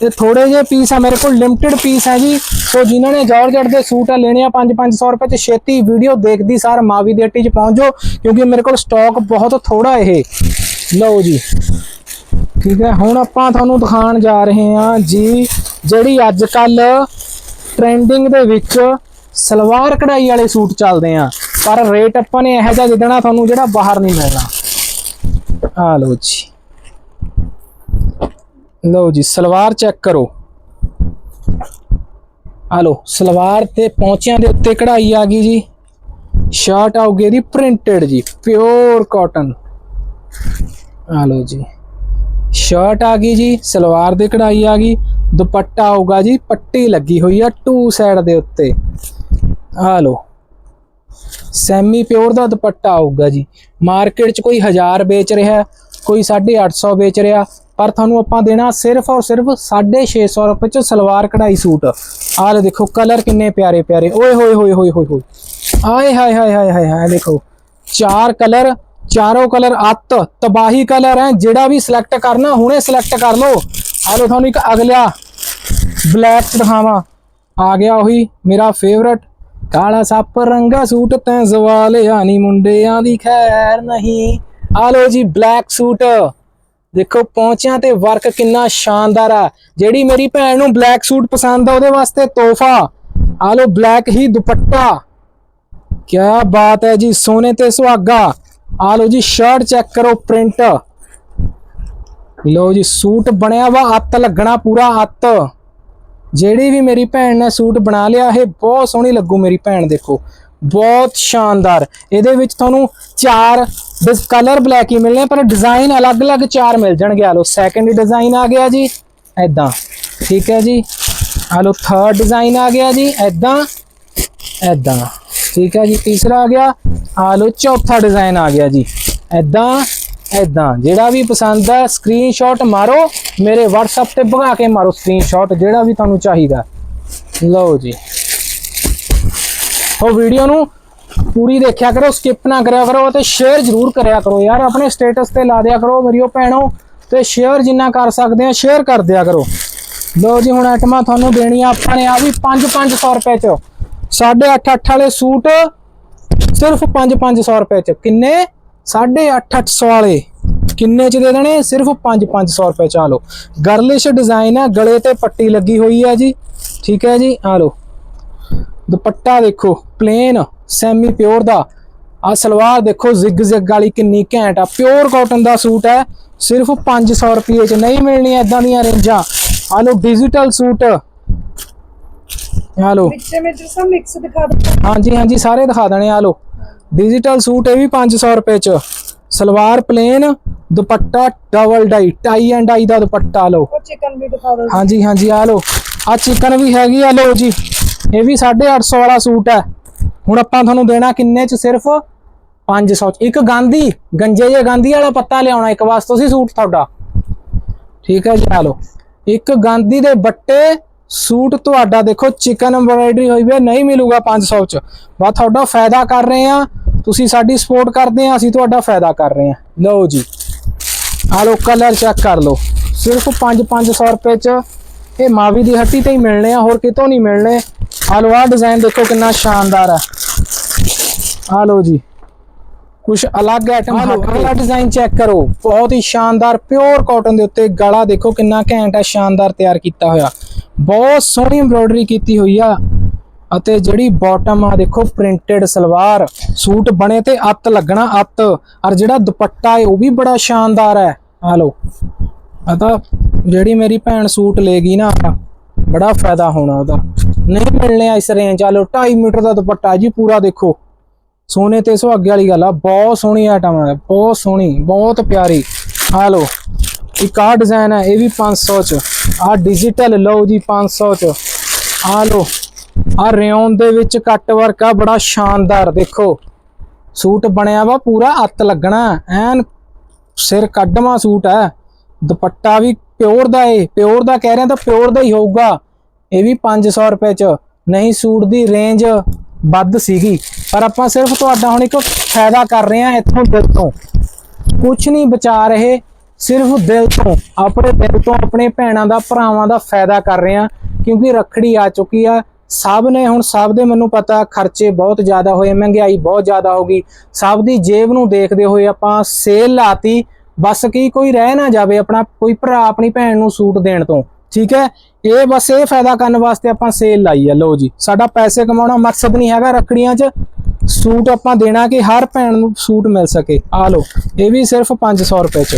ਤੇ ਥੋੜੇ ਜਿਹੇ ਪੀਸ ਆ, ਮੇਰੇ ਕੋਲ ਲਿਮਟਿਡ ਪੀਸ ਹੈ ਜੀ। ਸੋ ਜਿਨ੍ਹਾਂ ਨੇ ਜਾਰਜਟ ਦੇ ਸੂਟ ਆ ਲੈਣੇ ਆ 5-500 ਰੁਪਏ ਚ ਛੇਤੀ ਵੀਡੀਓ ਦੇਖਦੀ ਸਾਰ ਮਾਵੀ ਦੀ ਹੱਟੀ ਚ ਪਹੁੰਚ ਜਾਓ, ਕਿਉਂਕਿ ਮੇਰੇ ਕੋਲ ਸਟਾਕ ਬਹੁਤ ਥੋੜਾ ਇਹ। ਲਓ ਜੀ। ਠੀਕ ਹੈ, ਹੁਣ ਆਪਾਂ ਤੁਹਾਨੂੰ ਦਿਖਾਉਣ ਜਾ ਰਹੇ ਹਾਂ ਜੀ, ਜਿਹੜੀ ਅੱਜ ਕੱਲ ਟ੍ਰੈਂਡਿੰਗ ਦੇ ਵਿੱਚ ਸਲਵਾਰ ਕਢਾਈ ਵਾਲੇ ਸੂਟ ਚੱਲਦੇ ਆ। ਪਰ ਰੇਟ ਆਪਾਂ ਨੇ ਇਹੋ ਜਿਹਾ ਦੇ ਦੇਣਾ, ਤੁਹਾਨੂੰ ਜਿਹੜਾ ਬਾਹਰ ਨਹੀਂ ਮਿਲਣਾ। ਆ ਲਓ ਜੀ। ਲਓ ਜੀ, ਸਲਵਾਰ ਚੈੱਕ ਕਰੋ। ਆ ਲਓ, ਸਲਵਾਰ ਤੇ ਪੌਂਚਿਆਂ ਦੇ ਉੱਤੇ ਕਢਾਈ ਆ ਗਈ ਜੀ। ਸ਼ਰਟ ਆਉਗੀ ਇਹਦੀ ਪ੍ਰਿੰਟਡ ਜੀ ਪਿਓਰ ਕਾਟਨ ਆ ਲਓ ਜੀ। ਸ਼ਰਟ ਆ ਗਈ ਜੀ, ਸਲਵਾਰ ਦੇ ਕਢਾਈ ਆ ਗਈ। ਦੁਪੱਟਾ ਆਊਗਾ ਜੀ ਪੱਟੀ ਲੱਗੀ ਹੋਈ ਆ ਟੂ ਸਾਈਡ ਦੇ ਉੱਤੇ। ਆ ਲਓ। ਸੈਮੀ ਪਿਓਰ ਦਾ ਦੁਪੱਟਾ ਆਊਗਾ ਜੀ। ਮਾਰਕੀਟ 'ਚ ਕੋਈ 1000 ਵੇਚ ਰਿਹਾ ਹੈ, ਕੋਈ 850 ਵੇਚ ਰਿਹਾ ਪਰ ਤੁਹਾਨੂੰ ਆਪਾਂ ਦੇਣਾ ਸਿਰਫ ਔਰ ਸਿਰਫ 650 ਰੁਪਏ 'ਚ ਸਲਵਾਰ ਕਢਾਈ ਸੂਟ। ਆਹ ਲੈ ਦੇਖੋ ਕਲਰ ਕਿੰਨੇ ਪਿਆਰੇ ਪਿਆਰੇ। ਓਏ ਹੋਏ ਹੋਏ ਹੋਏ ਹੋਏ ਹੋਏ। ਆਏ ਹਾਏ ਹਾਏ ਹਾਏ ਹਾਏ ਹਾਏ ਦੇਖੋ। ਚਾਰ ਕਲਰ ਚਾਰੋਂ ਕਲਰ ਅੱਤ ਤਬਾਹੀ ਕਲਰ ਹੈ। ਜਿਹੜਾ ਵੀ ਸਿਲੈਕਟ ਕਰਨਾ ਹੁਣੇ ਸਿਲੈਕਟ ਕਰ ਲਓ। ਆ ਲਓ ਤੁਹਾਨੂੰ ਇੱਕ ਅਗਲਾ ਬਲੈਕ ਦਿਖਾਵਾਂ। ਆ ਗਿਆ ਉਹੀ ਮੇਰਾ ਫੇਵਰਟ ਕਾਲਾ ਸੱਪ ਰੰਗਾ ਸੂਟ ਤੈਂ ਜ਼ਵਾਲਿਆ ਨੀ ਮੁੰਡਿਆਂ ਦੀ ਖੈਰ ਨਹੀਂ। ਆ ਲਓ ਜੀ ਬਲੈਕ ਸੂਟ। ਦੇਖੋ ਪਹੁੰਚਿਆ ਤੇ ਵਰਕ ਕਿੰਨਾ ਸ਼ਾਨਦਾਰ ਆ। ਜਿਹੜੀ ਮੇਰੀ ਭੈਣ ਨੂੰ ਬਲੈਕ ਸੂਟ ਪਸੰਦ ਆ, ਉਹਦੇ ਵਾਸਤੇ ਤੋਹਫਾ। ਆ ਲਓ ਬਲੈਕ ਹੀ ਦੁਪੱਟਾ। ਕੀ ਬਾਤ ਹੈ ਜੀ, ਸੋਨੇ ਤੇ ਸੁਹਾਗਾ। ਆ ਲਓ ਜੀ ਸ਼ਰਟ ਚੈੱਕ ਕਰੋ ਪ੍ਰਿੰਟ ਲਓ ਜੀ, ਸੂਟ ਬਣਿਆ ਵਾ, ਅੱਤ ਲੱਗਣਾ ਪੂਰਾ ਅੱਤ। ਜਿਹੜੀ ਵੀ ਮੇਰੀ ਭੈਣ ਨੇ ਸੂਟ ਬਣਾ ਲਿਆ, ਇਹ ਬਹੁਤ ਸੋਹਣੀ ਲੱਗੂ ਮੇਰੀ ਭੈਣ, ਦੇਖੋ। ਬਹੁਤ ਸ਼ਾਨਦਾਰ। ਇਹਦੇ ਵਿੱਚ ਤੁਹਾਨੂੰ ਚਾਰ ਕਲਰ ਬਲੈਕ ਹੀ ਮਿਲਨੇ ਪਰ ਡਿਜ਼ਾਈਨ ਅਲੱਗ-ਅਲੱਗ ਚਾਰ ਮਿਲ ਜਾਣਗੇ। ਆ ਲਓ ਸੈਕੰਡ ਡਿਜ਼ਾਈਨ ਆ ਗਿਆ ਜੀ ਐਦਾਂ ਠੀਕ ਹੈ ਜੀ? ਆ ਲਓ ਥਰਡ ਡਿਜ਼ਾਈਨ ਆ ਗਿਆ ਜੀ ਐਦਾਂ ਐਦਾਂ ਠੀਕ ਹੈ ਜੀ, ਤੀਸਰਾ ਆ ਗਿਆ ਆ ਲਓ, ਚੌਥਾ ਡਿਜ਼ਾਈਨ ਆ ਗਿਆ ਜੀ ਐਦਾਂ ਐਦਾਂ ਜਿਹੜਾ ਵੀ ਪਸੰਦ ਹੈ ਸਕਰੀਨਸ਼ਾਟ ਮਾਰੋ, ਮੇਰੇ WhatsApp ਤੇ ਭਗਾ ਕੇ ਮਾਰੋ ਸਕਰੀਨਸ਼ਾਟ ਜਿਹੜਾ ਵੀ ਤੁਹਾਨੂੰ ਚਾਹੀਦਾ। ਲਓ ਜੀ। ਉਹ ਵੀਡੀਓ ਨੂੰ ਪੂਰੀ ਦੇਖਿਆ ਕਰੋ ਸਕਿਪ ਨਾ ਕਰਿਆ ਕਰੋ ਤੇ ਸ਼ੇਅਰ ਜ਼ਰੂਰ ਕਰਿਆ ਕਰੋ ਯਾਰ, ਆਪਣੇ ਸਟੇਟਸ ਤੇ ਲਾ ਦਿਆ ਕਰੋ ਮੇਰੀਓ ਭੈਣੋ, ਤੇ ਸ਼ੇਅਰ ਜਿੰਨਾ ਕਰ ਸਕਦੇ ਆ ਸ਼ੇਅਰ ਕਰ ਦਿਆ ਕਰੋ। ਲਓ ਜੀ, ਹੁਣ ਆਈਟਮਾਂ ਤੁਹਾਨੂੰ ਦੇਣੀਆਂ ਆਪਾਂ ਨੇ ਆ ਵੀ 5-500 ਰੁਪਏ ਚ। 8.5 ਵਾਲੇ ਸੂਟ ਸਿਰਫ 5-500 ਰੁਪਏ ਚ। ਕਿੰਨੇ? 8.5 ਵਾਲੇ। ਕਿੰਨੇ ਚ ਦੇ ਦੇਣੇ? ਸਿਰਫ 5-500 ਰੁਪਏ ਚ ਆ ਲੋ ਗਰਲਿਸ਼ ਡਿਜ਼ਾਈਨ ਹੈ ਗਲੇ ਤੇ ਪੱਟੀ ਲੱਗੀ ਹੋਈ ਹੈ ਜੀ। ਠੀਕ ਹੈ ਜੀ ਆ ਲੋ ਦੁਪੱਟਾ ਦੇਖੋ ਪਲੇਨ ਸੈਮੀ ਪਿਓਰ ਦਾ। ਆ ਸਲਵਾਰ ਦੇਖੋ ਜ਼ਿਗ ਜ਼ਿਗ ਵਾਲੀ ਕਿੰਨੀ ਘੈਂਟ ਆ। ਪਿਓਰ ਕਾਟਨ ਦਾ ਸੂਟ ਹੈ ਸਿਰਫ 500 ਰੁਪਏ ਚ। ਨਹੀਂ ਮਿਲਣੀ ਐਦਾਂ ਦੀਆਂ ਰੇਂਜਾਂ। ਆ ਲੋ ਡਿਜੀਟਲ ਸੂਟ। ਆ ਲੋ ਵਿੱਚੇ ਵਿੱਚ ਸਭ ਮਿਕਸ ਦਿਖਾ ਦੋ ਹਾਂਜੀ ਹਾਂਜੀ ਸਾਰੇ ਦਿਖਾ ਦੇਣੇ ਆ ਲੋ ਡਿਜੀਟਲ ਸੂਟ ਇਹ ਵੀ 500 ਰੁਪਏ ਚ। Salwar plain dupatta double dye tie and dye ਦਾ ਦੁਪੱਟਾ ਲੋ ਉਹ ਚਿਕਨ ਵੀ ਦਿਖਾ ਦੋ ਹਾਂਜੀ ਹਾਂਜੀ ਆ ਲੋ ਆ ਚਿਕਨ ਵੀ ਹੈਗੀ ਆ ਲੋ ਜੀ। ਇਹ ਵੀ 850 ਵਾਲਾ ਸੂਟ ਹੈ। ਹੁਣ ਆਪਾਂ ਤੁਹਾਨੂੰ ਦੇਣਾ ਕਿੰਨੇ ਚ ਸਿਰਫ? 500 ਚ। ਇੱਕ ਗਾਂਧੀ ਗੰਜੇ ਜੇ ਗਾਂਧੀ ਵਾਲਾ ਪੱਤਾ ਲਿਆਉਣਾ ਇੱਕ ਵਾਸਤੇ ਤੁਸੀਂ ਸੂਟ ਤੁਹਾਡਾ। ਠੀਕ ਹੈ ਜੀ ਆ ਲੋ ਇੱਕ ਗਾਂਧੀ ਦੇ ਬੱਟੇ ਸੂਟ ਤੁਹਾਡਾ ਦੇਖੋ ਚਿਕਨ ਐਮਬਰਾਇਡਰੀ ਹੋਈ ਵੀ ਨਹੀਂ ਮਿਲੂਗਾ 500 ਚ। ਬਾ ਤੁਹਾਡਾ ਫਾਇਦਾ ਕਰ ਰਹੇ ਆ। ਤੁਸੀਂ ਸਾਡੀ ਸਪੋਰਟ ਕਰਦੇ ਆ ਅਸੀਂ ਤੁਹਾਡਾ ਫਾਇਦਾ ਕਰ ਰਹੇ ਆ ਲਓ ਜੀ। ਆ ਲੋ ਕਲਰ ਚੈੱਕ ਕਰ ਲਓ। ਸਿਰਫ 5-500 ਰੁਪਏ ਚ ਇਹ ਮਾਵੀ ਦੀ ਹੱਟੀ ਤੇ ਹੀ ਮਿਲਣੇ ਆ ਹੋਰ ਕਿਤੋਂ ਨਹੀਂ ਮਿਲਣੇ। ਆ ਲੋ ਆ ਡਿਜ਼ਾਈਨ ਦੇਖੋ ਕਿੰਨਾ ਸ਼ਾਨਦਾਰ ਹੈ ਆ ਲੋ ਜੀ। ਕੁਝ ਅਲੱਗ ਆਈਟਮ ਅਗਲਾ ਡਿਜ਼ਾਈਨ ਚੈੱਕ ਕਰੋ। ਬਹੁਤ ਹੀ ਸ਼ਾਨਦਾਰ ਪਿਓਰ ਕਾਟਨ ਦੇ ਉੱਤੇ ਗਲਾ ਦੇਖੋ ਕਿੰਨਾ ਘੈਂਟ ਹੈ ਸ਼ਾਨਦਾਰ ਤਿਆਰ ਕੀਤਾ ਹੋਇਆ। ਬਹੁਤ ਸੋਹਣੀ ਐਮਬ੍ਰੋਇਡਰੀ ਕੀਤੀ ਹੋਈ ਆ। ਅਤੇ ਜਿਹੜੀ ਬਾਟਮ ਆ, ਦੇਖੋ ਪ੍ਰਿੰਟਡ ਸਲਵਾਰ, ਸੂਟ ਬਣੇ ਤੇ ਅੱਤ ਲੱਗਣਾ ਅੱਤ। ਔਰ ਜਿਹੜਾ ਦੁਪੱਟਾ ਹੈ, ਉਹ ਵੀ ਬੜਾ ਸ਼ਾਨਦਾਰ ਹੈ। ਆ ਲਓ। ਆ ਤਾਂ ਜਿਹੜੀ ਮੇਰੀ ਭੈਣ ਸੂਟ ਲੇਗੀ ਨਾ, ਬੜਾ ਫਾਇਦਾ ਹੋਣਾ ਉਹਦਾ। ਨਹੀਂ ਮਿਲਣੇ ਇਸ ਰੇਂਜ ਆ। ਲਓ 2.5 ਮੀਟਰ ਦਾ ਦੁਪੱਟਾ ਜੀ, ਪੂਰਾ ਦੇਖੋ। ਸੋਨੇ ਤੇ ਸੁਹਾਗੇ ਵਾਲੀ ਗੱਲ ਆ, ਬਹੁਤ ਸੋਹਣੀ ਆਈਟਮ ਹੈ ਬਹੁਤ ਸੋਹਣੀ, ਬਹੁਤ ਪਿਆਰੀ। ਆ ਲਓ, ਇੱਕ ਆ ਡਿਜ਼ਾਈਨ ਹੈ ਇਹ ਵੀ 500 ਚ। ਆ ਡਿਜੀਟਲ ਲਓ ਜੀ 500 ਚ। ਆ ਲਓ। ਆ ਰਿਓਨ ਦੇ ਵਿੱਚ ਕੱਟ ਵਰਕ ਆ, ਬੜਾ ਸ਼ਾਨਦਾਰ, ਦੇਖੋ। ਸੂਟ ਬਣਿਆ ਵਾ, ਪੂਰਾ ਅੱਤ ਲੱਗਣਾ, ਐਨ ਸਿਰ ਕੱਢਵਾ ਸੂਟ ਹੈ ਦੁਪੱਟਾ ਵੀ ਪਿਓਰ ਦਾ ਏ, ਪਿਓਰ ਦਾ ਕਹਿ ਰਹੇ ਤਾਂ ਪਿਓਰ ਦਾ ਹੀ ਹੋਊਗਾ। ਇਹ ਵੀ 500 ਰੁਪਏ ਚ। ਨਹੀਂ, ਸੂਟ ਦੀ ਰੇਂਜ ਵੱਧ ਸੀਗੀ। ਪਰ ਆਪਾਂ ਸਿਰਫ ਤੁਹਾਡਾ ਹੁਣ ਇੱਕ ਫਾਇਦਾ ਕਰ ਰਹੇ ਹਾਂ ਇੱਥੋਂ ਦਿਲ ਤੋਂ। ਕੁਝ ਨਹੀਂ ਬਚਾ ਰਹੇ, ਸਿਰਫ ਦਿਲ ਤੋਂ। ਆਪਣੇ ਦਿਲ ਤੋਂ ਆਪਣੇ ਭੈਣਾਂ ਦਾ, ਭਰਾਵਾਂ ਦਾ ਫਾਇਦਾ ਕਰ ਰਹੇ ਹਾਂ, ਕਿਉਂਕਿ ਰੱਖੜੀ ਆ ਚੁੱਕੀ ਆ। ਸਭ ਨੇ ਹੁਣ ਸਭ ਦੇ ਮੈਨੂੰ ਪਤਾ, ਖਰਚੇ ਬਹੁਤ ਜ਼ਿਆਦਾ ਹੋਏ, ਮਹਿੰਗਾਈ ਬਹੁਤ ਜ਼ਿਆਦਾ ਹੋ ਗਈ। ਸਭ ਦੀ ਜੇਬ ਨੂੰ ਦੇਖਦੇ ਹੋਏ ਆਪਾਂ ਸੇਲ ਲਾਤੀ, ਬਸ ਕੀ ਕੋਈ ਰਹਿ ਨਾ ਜਾਵੇ ਆਪਣਾ, ਕੋਈ ਭਰਾ ਆਪਣੀ ਭੈਣ ਨੂੰ ਸੂਟ ਦੇਣ ਤੋਂ, ਠੀਕ ਹੈ? ਇਹ ਬਸ ਇਹ ਫਾਇਦਾ ਕਰਨ ਵਾਸਤੇ ਆਪਾਂ ਸੇਲ ਲਾਈ ਆ, ਲਓ ਜੀ। ਸਾਡਾ ਪੈਸੇ ਕਮਾਉਣਾ ਮਕਸਦ ਨਹੀਂ ਹੈਗਾ ਰੱਖੜੀਆਂ 'ਚ। ਸੂਟ ਆਪਾਂ ਦੇਣਾ ਕਿ ਹਰ ਭੈਣ ਨੂੰ ਸੂਟ ਮਿਲ ਸਕੇ। ਆ ਲਓ, ਇਹ ਵੀ ਸਿਰਫ 500 ਰੁਪਏ 'ਚ।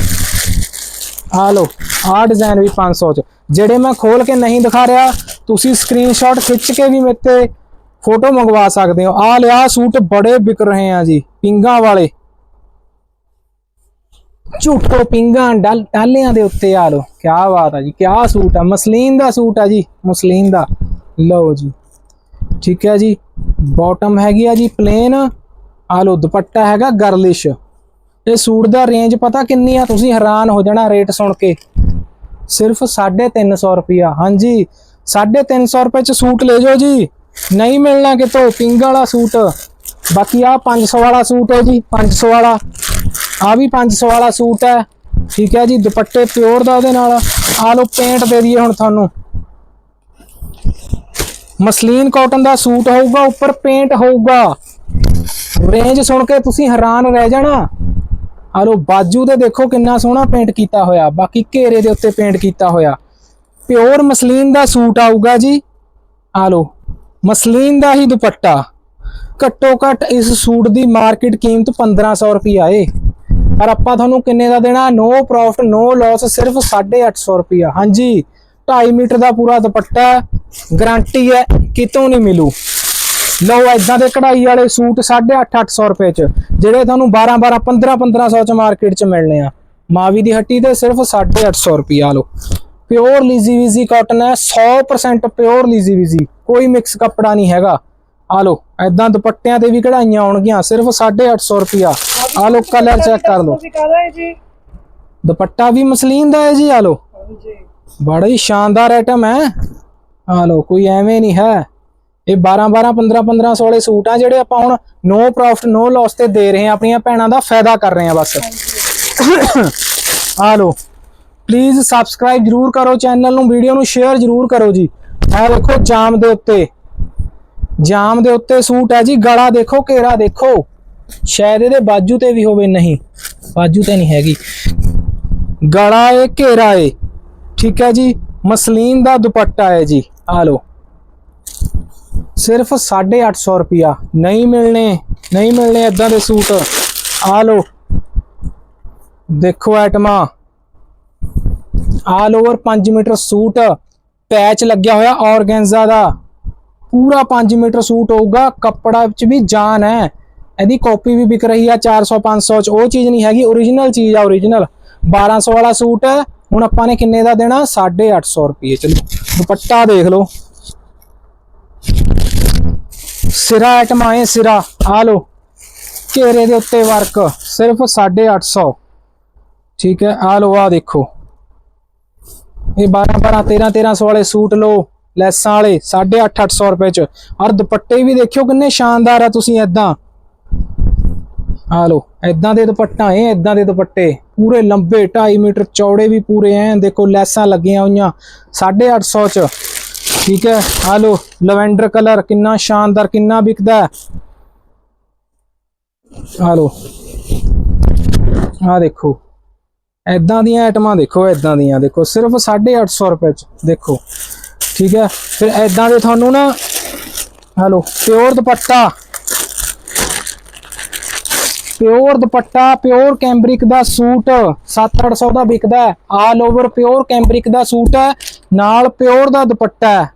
ਆ ਲਓ, ਆਹ ਡਿਜ਼ਾਈਨ ਵੀ 500 ਚ। ਜਿਹੜੇ ਮੈਂ ਖੋਲ ਕੇ ਨਹੀਂ ਦਿਖਾ ਰਿਹਾ ਤੁਸੀਂ ਸਕਰੀਨਸ਼ਾਟ ਖਿੱਚ ਕੇ ਵੀ ਮੇਰੇ ਫੋਟੋ ਮੰਗਵਾ ਸਕਦੇ ਹੋ। ਆ ਲਿਆ, ਸੂਟ ਬੜੇ ਵਿਕ ਰਹੇ ਆ ਜੀ, ਪਿੰਗਾ ਵਾਲੇ। ਝੂਟੋ ਪਿੰਗਾ ਡਾਲਿਆਂ ਦੇ ਉੱਤੇ ਆ ਲਓ ਕੀ ਬਾਤ ਆ ਜੀ ਕੀ ਸੂਟ ਆ। ਮਸਲੀਨ ਦਾ ਸੂਟ ਆ ਜੀ, ਮਸਲੀਨ ਦਾ। ਲਓ ਜੀ, ਠੀਕ ਹੈ ਜੀ ਬਾਟਮ ਹੈਗੀ ਆ ਜੀ ਪਲੇਨ ਆ ਲਓ, ਦੁਪੱਟਾ ਹੈਗਾ ਗਰਲਿਸ਼ ਇਹ ਸੂਟ ਦਾ ਰੇਂਜ ਪਤਾ ਕਿੰਨੀ ਆ? ਤੁਸੀਂ ਹੈਰਾਨ ਹੋ ਜਾਣਾ ਰੇਟ ਸੁਣ ਕੇ। ਸਿਰਫ 350 ਰੁਪਿਆ ਹਾਂਜੀ 350 ਰੁਪਏ ਚ ਸੂਟ ਲੈ ਜਾਓ ਜੀ। ਨਹੀਂ ਮਿਲਣਾ ਕਿਤੋਂ, ਪਿੰਗ ਵਾਲਾ ਸੂਟ। ਬਾਕੀ ਆ 500 ਵਾਲਾ ਸੂਟ ਹੈ ਜੀ 500 ਵਾਲਾ। ਆ ਵੀ 500 ਵਾਲਾ ਸੂਟ ਹੈ। ਠੀਕ ਹੈ ਜੀ, ਦੁਪੱਟੇ ਪਿਓਰ ਦਾ ਉਹਦੇ ਨਾਲ। ਆ ਲੋ ਪੇਂਟ ਦੇ ਦਈਏ ਹੁਣ ਤੁਹਾਨੂੰ। ਮਸਲੀਨ ਕਾਟਨ ਦਾ ਸੂਟ ਹੋਊਗਾ, ਉੱਪਰ ਪੇਂਟ ਹੋਊਗਾ। ਰੇਂਜ ਸੁਣ ਕੇ ਤੁਸੀਂ ਹੈਰਾਨ ਰਹਿ ਜਾਣਾ। ਆ ਲੋ ਬਾਜੂ ਤੇ ਦੇਖੋ ਕਿੰਨਾ ਸੋਹਣਾ ਪੇਂਟ ਕੀਤਾ ਹੋਇਆ। ਬਾਕੀ ਘੇਰੇ ਦੇ ਉੱਤੇ ਪੇਂਟ ਕੀਤਾ ਹੋਇਆ। ਪਿਓਰ ਮਸਲੀਨ ਦਾ ਸੂਟ ਆਊਗਾ ਜੀ। ਆ ਲੋ ਮਸਲੀਨ ਦਾ ਹੀ ਦੁਪੱਟਾ। ਘੱਟੋ ਘੱਟ ਇਸ ਸੂਟ ਦੀ ਮਾਰਕੀਟ ਕੀਮਤ 1500 ਰੁਪਿਆ ਏ। ਪਰ ਆਪਾਂ ਤੁਹਾਨੂੰ ਕਿੰਨੇ ਦਾ ਦੇਣਾ? ਨੋ ਪ੍ਰੋਫਿਟ ਨੋ ਲਾਸ ਸਿਰਫ 850 ਰੁਪਿਆ ਹਾਂਜੀ 2.5 ਮੀਟਰ ਦਾ ਪੂਰਾ ਦੁਪੱਟਾ। ਗਾਰੰਟੀ ਹੈ, ਕਿਤੋਂ ਨਹੀਂ ਮਿਲੂ। ਲਓ ਐਦਾਂ ਦੇ ਕਢਾਈ ਵਾਲੇ ਸੂਟ 8.5 800 ਰੁਪਏ ਚ, ਜਿਹੜੇ ਤੁਹਾਨੂੰ 12 12 15 1500 ਚ ਮਾਰਕੀਟ ਚ ਮਿਲਣੇ ਆ। ਮਾਵੀ ਦੀ ਹੱਟੀ ਤੇ ਸਿਰਫ 850 ਰੁਪਿਆ ਲਓ। ਪਿਓਰ ਲੀਜ਼ੀ ਵੀਜ਼ੀ ਕਾਟਨ ਹੈ 100% ਪਿਓਰ ਲੀਜ਼ੀ ਵੀਜ਼ੀ ਕੋਈ ਮਿਕਸ ਕੱਪੜਾ ਨਹੀਂ ਹੈਗਾ। ਆ ਲਓ ਐਦਾਂ ਦੁਪੱਟਿਆਂ ਤੇ ਵੀ ਕਢਾਈਆਂ ਆਉਣਗੀਆਂ ਸਿਰਫ 850 ਰੁਪਿਆ ਆ ਲਓ ਕਲਰ ਚੈੱਕ ਕਰ ਜੀ? ਦੁਪੱਟਾ ਵੀ ਮਸਲੀਨ ਦਾ ਹੈ ਜੀ ਆ ਹਾਂਜੀ। ਬੜਾ ਹੀ ਸ਼ਾਨਦਾਰ ਆਈਟਮ ਹੈ। ਆ ਲਓ ਕੋਈ ਐਵੇਂ ਨਹੀਂ ਹੈ। ਇਹ 12 12 15 1500 ਵਾਲੇ ਸੂਟ ਆ ਜਿਹੜੇ ਆਪਾਂ ਹੁਣ ਨੋ ਪ੍ਰੋਫਿਟ ਨੋ ਲਾਸ ਤੇ ਦੇ ਰਹੇ ਆ ਆਪਣੀਆਂ ਭੈਣਾਂ ਦਾ ਫਾਇਦਾ ਕਰ ਰਹੇ ਆ ਬਸ। ਆ ਲੋ ਪਲੀਜ਼ ਸਬਸਕ੍ਰਾਈਬ ਜਰੂਰ ਕਰੋ ਚੈਨਲ ਨੂੰ ਵੀਡੀਓ ਨੂੰ ਸ਼ੇਅਰ ਜਰੂਰ ਕਰੋ ਜੀ। ਇਹ ਦੇਖੋ ਜਾਮ ਦੇ ਉੱਤੇ। ਜਾਮ ਦੇ ਉੱਤੇ ਸੂਟ ਹੈ ਜੀ, ਗਲਾ ਦੇਖੋ, ਘੇਰਾ ਦੇਖੋ। ਸ਼ਾਇਦ ਇਹਦੇ ਬਾਜੂ ਤੇ ਵੀ ਹੋਵੇ, ਨਹੀਂ। ਬਾਜੂ ਤੇ ਨਹੀਂ ਹੈਗੀ। ਗਲਾ ਏ, ਘੇਰਾ ਏ। ਠੀਕ ਹੈ ਜੀ, ਮਸਲੀਨ ਦਾ ਦੁਪੱਟਾ ਹੈ ਜੀ। ਆ ਲੋ ਸਿਰਫ 850 ਰੁਪਿਆ ਨਹੀਂ ਮਿਲਣੇ ਨਹੀਂ ਮਿਲਣੇ ਇਦਾਂ ਦੇ ਸੂਟ। ਆ ਲੋ ਦੇਖੋ ਆਈਟਮਾਂ all over 5 metre suit patch ਲੱਗਿਆ ਹੋਇਆ, ਔਰਗੈਂਜ਼ਾ ਦਾ। ਪੂਰਾ 5 ਮੀਟਰ ਸੂਟ ਹੋਊਗਾ, ਕੱਪੜਾ ਵਿੱਚ ਵੀ ਜਾਨ ਹੈ। ਇਹਦੀ ਕਾਪੀ ਵੀ ਵਿਕ ਰਹੀ ਆ 400 500 ਚ। ਉਹ ਚੀਜ਼ ਨਹੀਂ ਹੈਗੀ origignal ਚੀਜ਼ ਆ origignal 1200 ਵਾਲਾ ਸੂਟ ਹੈ, ਹੁਣ ਆਪਾਂ ਨੇ ਕਿੰਨੇ ਦਾ ਦੇਣਾ? 850 ਰੁਪਏ। ਚਲੋ, ਦੁਪੱਟਾ ਦੇਖ ਲਓ। ਸਿਰਾ ਆਈਟਮ ਆਏ, ਸਿਰਾ। ਆ ਲੋ ਘੇਰੇ ਦੇ ਉੱਤੇ ਵਰਕ ਸਿਰਫ 850 ਠੀਕ ਹੈ, ਆ ਲੋ ਆ ਦੇਖੋ। ਇਹ 12 12 13 1300 ਵਾਲੇ ਸੂਟ ਲਓ, ਲੈਸਾਂ ਵਾਲੇ 8.5 800 ਰੁਪਏ ਚ। ਔਰ ਦੁਪੱਟੇ ਵੀ ਦੇਖਿਓ ਕਿੰਨੇ ਸ਼ਾਨਦਾਰ ਆ ਤੁਸੀਂ ਐਦਾਂ ਆ ਲੋ ਐਦਾਂ ਦੇ ਦੁਪੱਟਾ ਏ ਐਦਾਂ ਦੇ ਦੁਪੱਟੇ। ਪੂਰੇ ਲੰਬੇ 2.5 ਮੀਟਰ ਚੌੜੇ ਵੀ ਪੂਰੇ ਐ, ਦੇਖੋ ਲੈਸਾਂ ਲੱਗੀਆਂ ਹੋਈਆਂ 850 ਚ। ਠੀਕ ਹੈ ਆ ਲੋ ਲਵੈਂਡਰ ਕਲਰ ਕਿੰਨਾ ਸ਼ਾਨਦਾਰ, ਕਿੰਨਾ ਵਿਕਦਾ ਆ ਲੋ ਆ ਦੇਖੋ ਐਦਾਂ ਦੀਆਂ ਆਈਟਮਾਂ ਦੇਖੋ ਐਦਾਂ ਦੀਆਂ ਦੇਖੋ, ਸਿਰਫ 850 ਰੁਪਏ ਚ ਦੇਖੋ। ਠੀਕ ਹੈ? ਫਿਰ ਐਦਾਂ ਦੇ ਤੁਹਾਨੂੰ ਨਾ, hello, pure dupatta. Pure dupatta, pure cambric ਦਾ ਸੂਟ 7-800 ਦਾ ਵਿਕਦਾ ਆਲ ਓਵਰ ਪਿਓਰ ਕੈਂਬਰਿਕ ਦਾ ਸੂਟ ਹੈ, ਨਾਲ ਪਿਓਰ ਦਾ ਦੁਪੱਟਾ ਹੈ।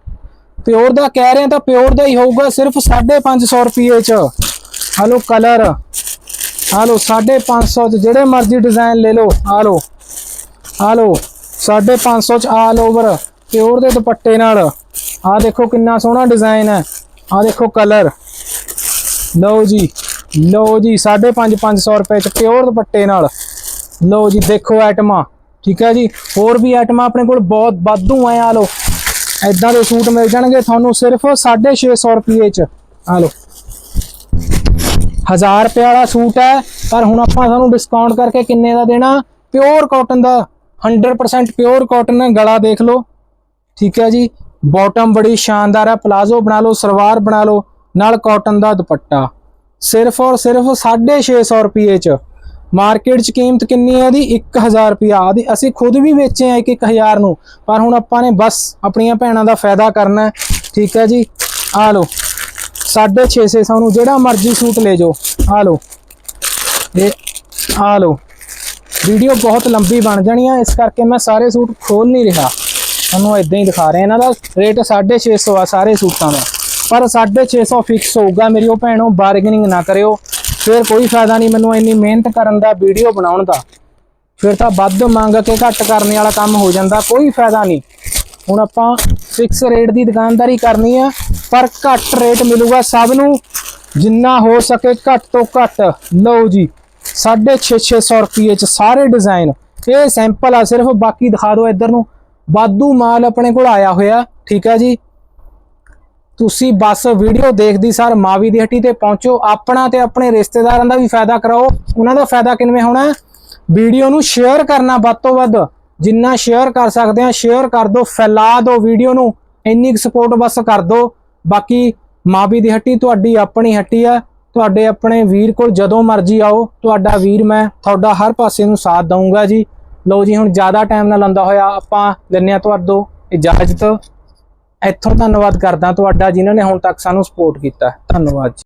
ਪਿਓਰ ਦਾ ਕਹਿ ਰਹੇ ਤਾਂ ਪਿਓਰ ਦਾ ਹੀ ਹੋਊਗਾ, ਸਿਰਫ 550 ਰੁਪਏ ਚ। Hello, colour. ਆ ਲੋ 550 ਚ ਜਿਹੜੇ ਮਰਜ਼ੀ ਡਿਜ਼ਾਈਨ ਲੈ ਲਓ, ਆ ਲੋ ਆ ਲੋ 550 ਚ ਆਲ ਓਵਰ ਪਿਓਰ ਦੇ ਦੁਪੱਟੇ ਨਾਲ। ਆ ਦੇਖੋ ਕਿੰਨਾ ਸੋਹਣਾ ਡਿਜ਼ਾਈਨ ਹੈ। ਆ ਦੇਖੋ ਕਲਰ ਲਓ ਜੀ ਲਓ ਜੀ 550 ਰੁਪਏ ਚ ਪਿਓਰ ਦੁਪੱਟੇ ਨਾਲ। ਲਓ ਜੀ, ਦੇਖੋ ਆਈਟਮਾਂ ਠੀਕ ਹੈ ਜੀ? ਹੋਰ ਵੀ ਆਈਟਮਾਂ ਆਪਣੇ ਕੋਲ ਬਹੁਤ ਵਾਧੂ ਆ ਆ ਲੋ ਐਦਾਂ ਦੇ ਸੂਟ ਮਿਲ ਜਾਣਗੇ ਤੁਹਾਨੂੰ ਸਿਰਫ 650 ਰੁਪਏ ਚ। ਆ ਲੋ 1000 ਰੁਪਏ ਵਾਲਾ ਸੂਟ ਹੈ, ਪਰ ਹੁਣ ਆਪਾਂ ਸਾਨੂੰ ਡਿਸਕਾਊਂਟ ਕਰਕੇ ਕਿੰਨੇ ਦਾ ਦੇਣਾ? ਪਿਓਰ ਕਾਟਨ ਦਾ 100% ਪਿਓਰ ਕਾਟਨ ਹੈ, ਗਲਾ ਦੇਖ ਲਓ। ਠੀਕ ਹੈ ਜੀ ਬਾਟਮ ਬੜੀ ਸ਼ਾਨਦਾਰ ਹੈ ਪਲਾਜ਼ੋ ਬਣਾ ਲਓ, ਸਲਵਾਰ ਬਣਾ ਲਓ, ਨਾਲ ਕਾਟਨ ਦਾ ਦੁਪੱਟਾ। ਸਿਰਫ ਔਰ ਸਿਰਫ 650 ਰੁਪਏ ਚ। ਮਾਰਕੀਟ ਚ ਕੀਮਤ ਕਿੰਨੀ ਹੈ ਇਹਦੀ 1000 ਰੁਪਿਆ ਆਦੀ ਅਸੀਂ ਖੁਦ ਵੀ ਵੇਚੇ ਆ 1-1000 ਨੂੰ, ਪਰ ਹੁਣ ਆਪਾਂ ਨੇ ਬਸ ਆਪਣੀਆਂ ਭੈਣਾਂ ਦਾ ਫਾਇਦਾ ਕਰਨਾ ਠੀਕ ਹੈ ਜੀ ਆ ਲਓ। 650 ਨੂੰ ਜਿਹੜਾ ਮਰਜ਼ੀ ਸੂਟ ਲੈ ਜਾਓ। ਆ ਲਓ। ਇਹ ਆ ਲਓ। ਵੀਡੀਓ ਬਹੁਤ ਲੰਬੀ ਬਣ ਜਾਣੀ ਆ, ਇਸ ਕਰਕੇ ਮੈਂ ਸਾਰੇ ਸੂਟ ਖੋਲ ਨਹੀਂ ਰਿਹਾ। ਤੁਹਾਨੂੰ ਇਦਾਂ ਹੀ ਦਿਖਾ ਰਿਹਾ, ਇਹਨਾਂ ਦਾ ਰੇਟ 650 ਆ ਸਾਰੇ ਸੂਟਾਂ ਦਾ। ਪਰ 650 ਫਿਕਸ ਹੋਊਗਾ ਮੇਰੀ ਉਹ ਭੈਣੋ ਬਾਰਗੇਨਿੰਗ ਨਾ ਕਰਿਓ। ਫਿਰ ਕੋਈ ਫਾਇਦਾ ਨਹੀਂ ਮੈਨੂੰ ਇੰਨੀ ਮਿਹਨਤ ਕਰਨ ਦਾ, ਵੀਡੀਓ ਬਣਾਉਣ ਦਾ। ਫਿਰ ਤਾਂ ਵੱਧ ਮੰਗ ਕੇ ਘੱਟ ਕਰਨ ਵਾਲਾ ਕੰਮ ਹੋ ਜਾਂਦਾ, ਕੋਈ ਫਾਇਦਾ ਨਹੀਂ। ਹੁਣ ਆਪਾਂ ਫਿਕਸ ਰੇਟ ਦੀ ਦੁਕਾਨਦਾਰੀ ਕਰਨੀ ਆ, ਪਰ ਘੱਟ ਰੇਟ ਮਿਲੂਗਾ ਸਭ ਨੂੰ, ਜਿੰਨਾ ਹੋ ਸਕੇ ਘੱਟ ਤੋਂ ਘੱਟ। ਲਓ ਜੀ 650 ਰੁਪਏ ਚ ਸਾਰੇ ਡਿਜ਼ਾਈਨ ਇਹ ਸੈਂਪਲ ਆ, ਸਿਰਫ ਬਾਕੀ ਦਿਖਾ ਦਿਓ ਇੱਧਰ ਨੂੰ। ਬਾਦੂ ਮਾਲ ਆਪਣੇ ਕੋਲ ਆਇਆ ਹੋਇਆ, ਠੀਕ ਹੈ ਜੀ? ਤੁਸੀਂ ਬਸ ਵੀਡੀਓ ਦੇਖਦੀ ਸਰ ਮਾਵੀ ਦੀ ਹੱਟੀ ਤੇ ਪਹੁੰਚੋ। ਆਪਣਾ ਤੇ ਆਪਣੇ ਰਿਸ਼ਤੇਦਾਰਾਂ ਦਾ ਵੀ ਫਾਇਦਾ ਕਰਾਓ। ਉਹਨਾਂ ਦਾ ਫਾਇਦਾ ਕਿਵੇਂ ਹੋਣਾ? ਵੀਡੀਓ ਨੂੰ ਸ਼ੇਅਰ ਕਰਨਾ ਵੱਧ ਤੋਂ ਵੱਧ। ਜਿੰਨਾ ਸ਼ੇਅਰ ਕਰ ਸਕਦੇ ਆ ਸ਼ੇਅਰ ਕਰ ਦਿਓ, ਫੈਲਾ ਦਿਓ ਵੀਡੀਓ ਨੂੰ, ਇੰਨੀ ਸਪੋਰਟ ਬਸ ਕਰ ਦਿਓ। ਬਾਕੀ ਮਾਵੀ ਦੀ ਹੱਟੀ ਤੁਹਾਡੀ ਆਪਣੀ ਹੱਟੀ ਆ। ਤੁਹਾਡੇ ਆਪਣੇ ਵੀਰ ਕੋਲ ਜਦੋਂ ਮਰਜ਼ੀ ਆਓ, ਤੁਹਾਡਾ ਵੀਰ ਮੈਂ ਤੁਹਾਡਾ ਹਰ ਪਾਸੇ ਨੂੰ ਸਾਥ ਦਊਂਗਾ ਜੀ। ਲਓ ਜੀ, ਹੁਣ ਜ਼ਿਆਦਾ ਟਾਈਮ ਨਾ ਲੰਦਾ ਹੋਇਆ, ਆਪਾਂ ਲੈਂਦੇ ਹਾਂ ਤੁਹਾਡੋ ਇਜਾਜ਼ਤ। ਇੱਥੋਂ ਧੰਨਵਾਦ ਕਰਦਾ ਤੁਹਾਡਾ, ਜਿਨ੍ਹਾਂ ਨੇ ਹੁਣ ਤੱਕ ਸਾਨੂੰ ਸਪੋਰਟ ਕੀਤਾ। ਧੰਨਵਾਦ ਜੀ।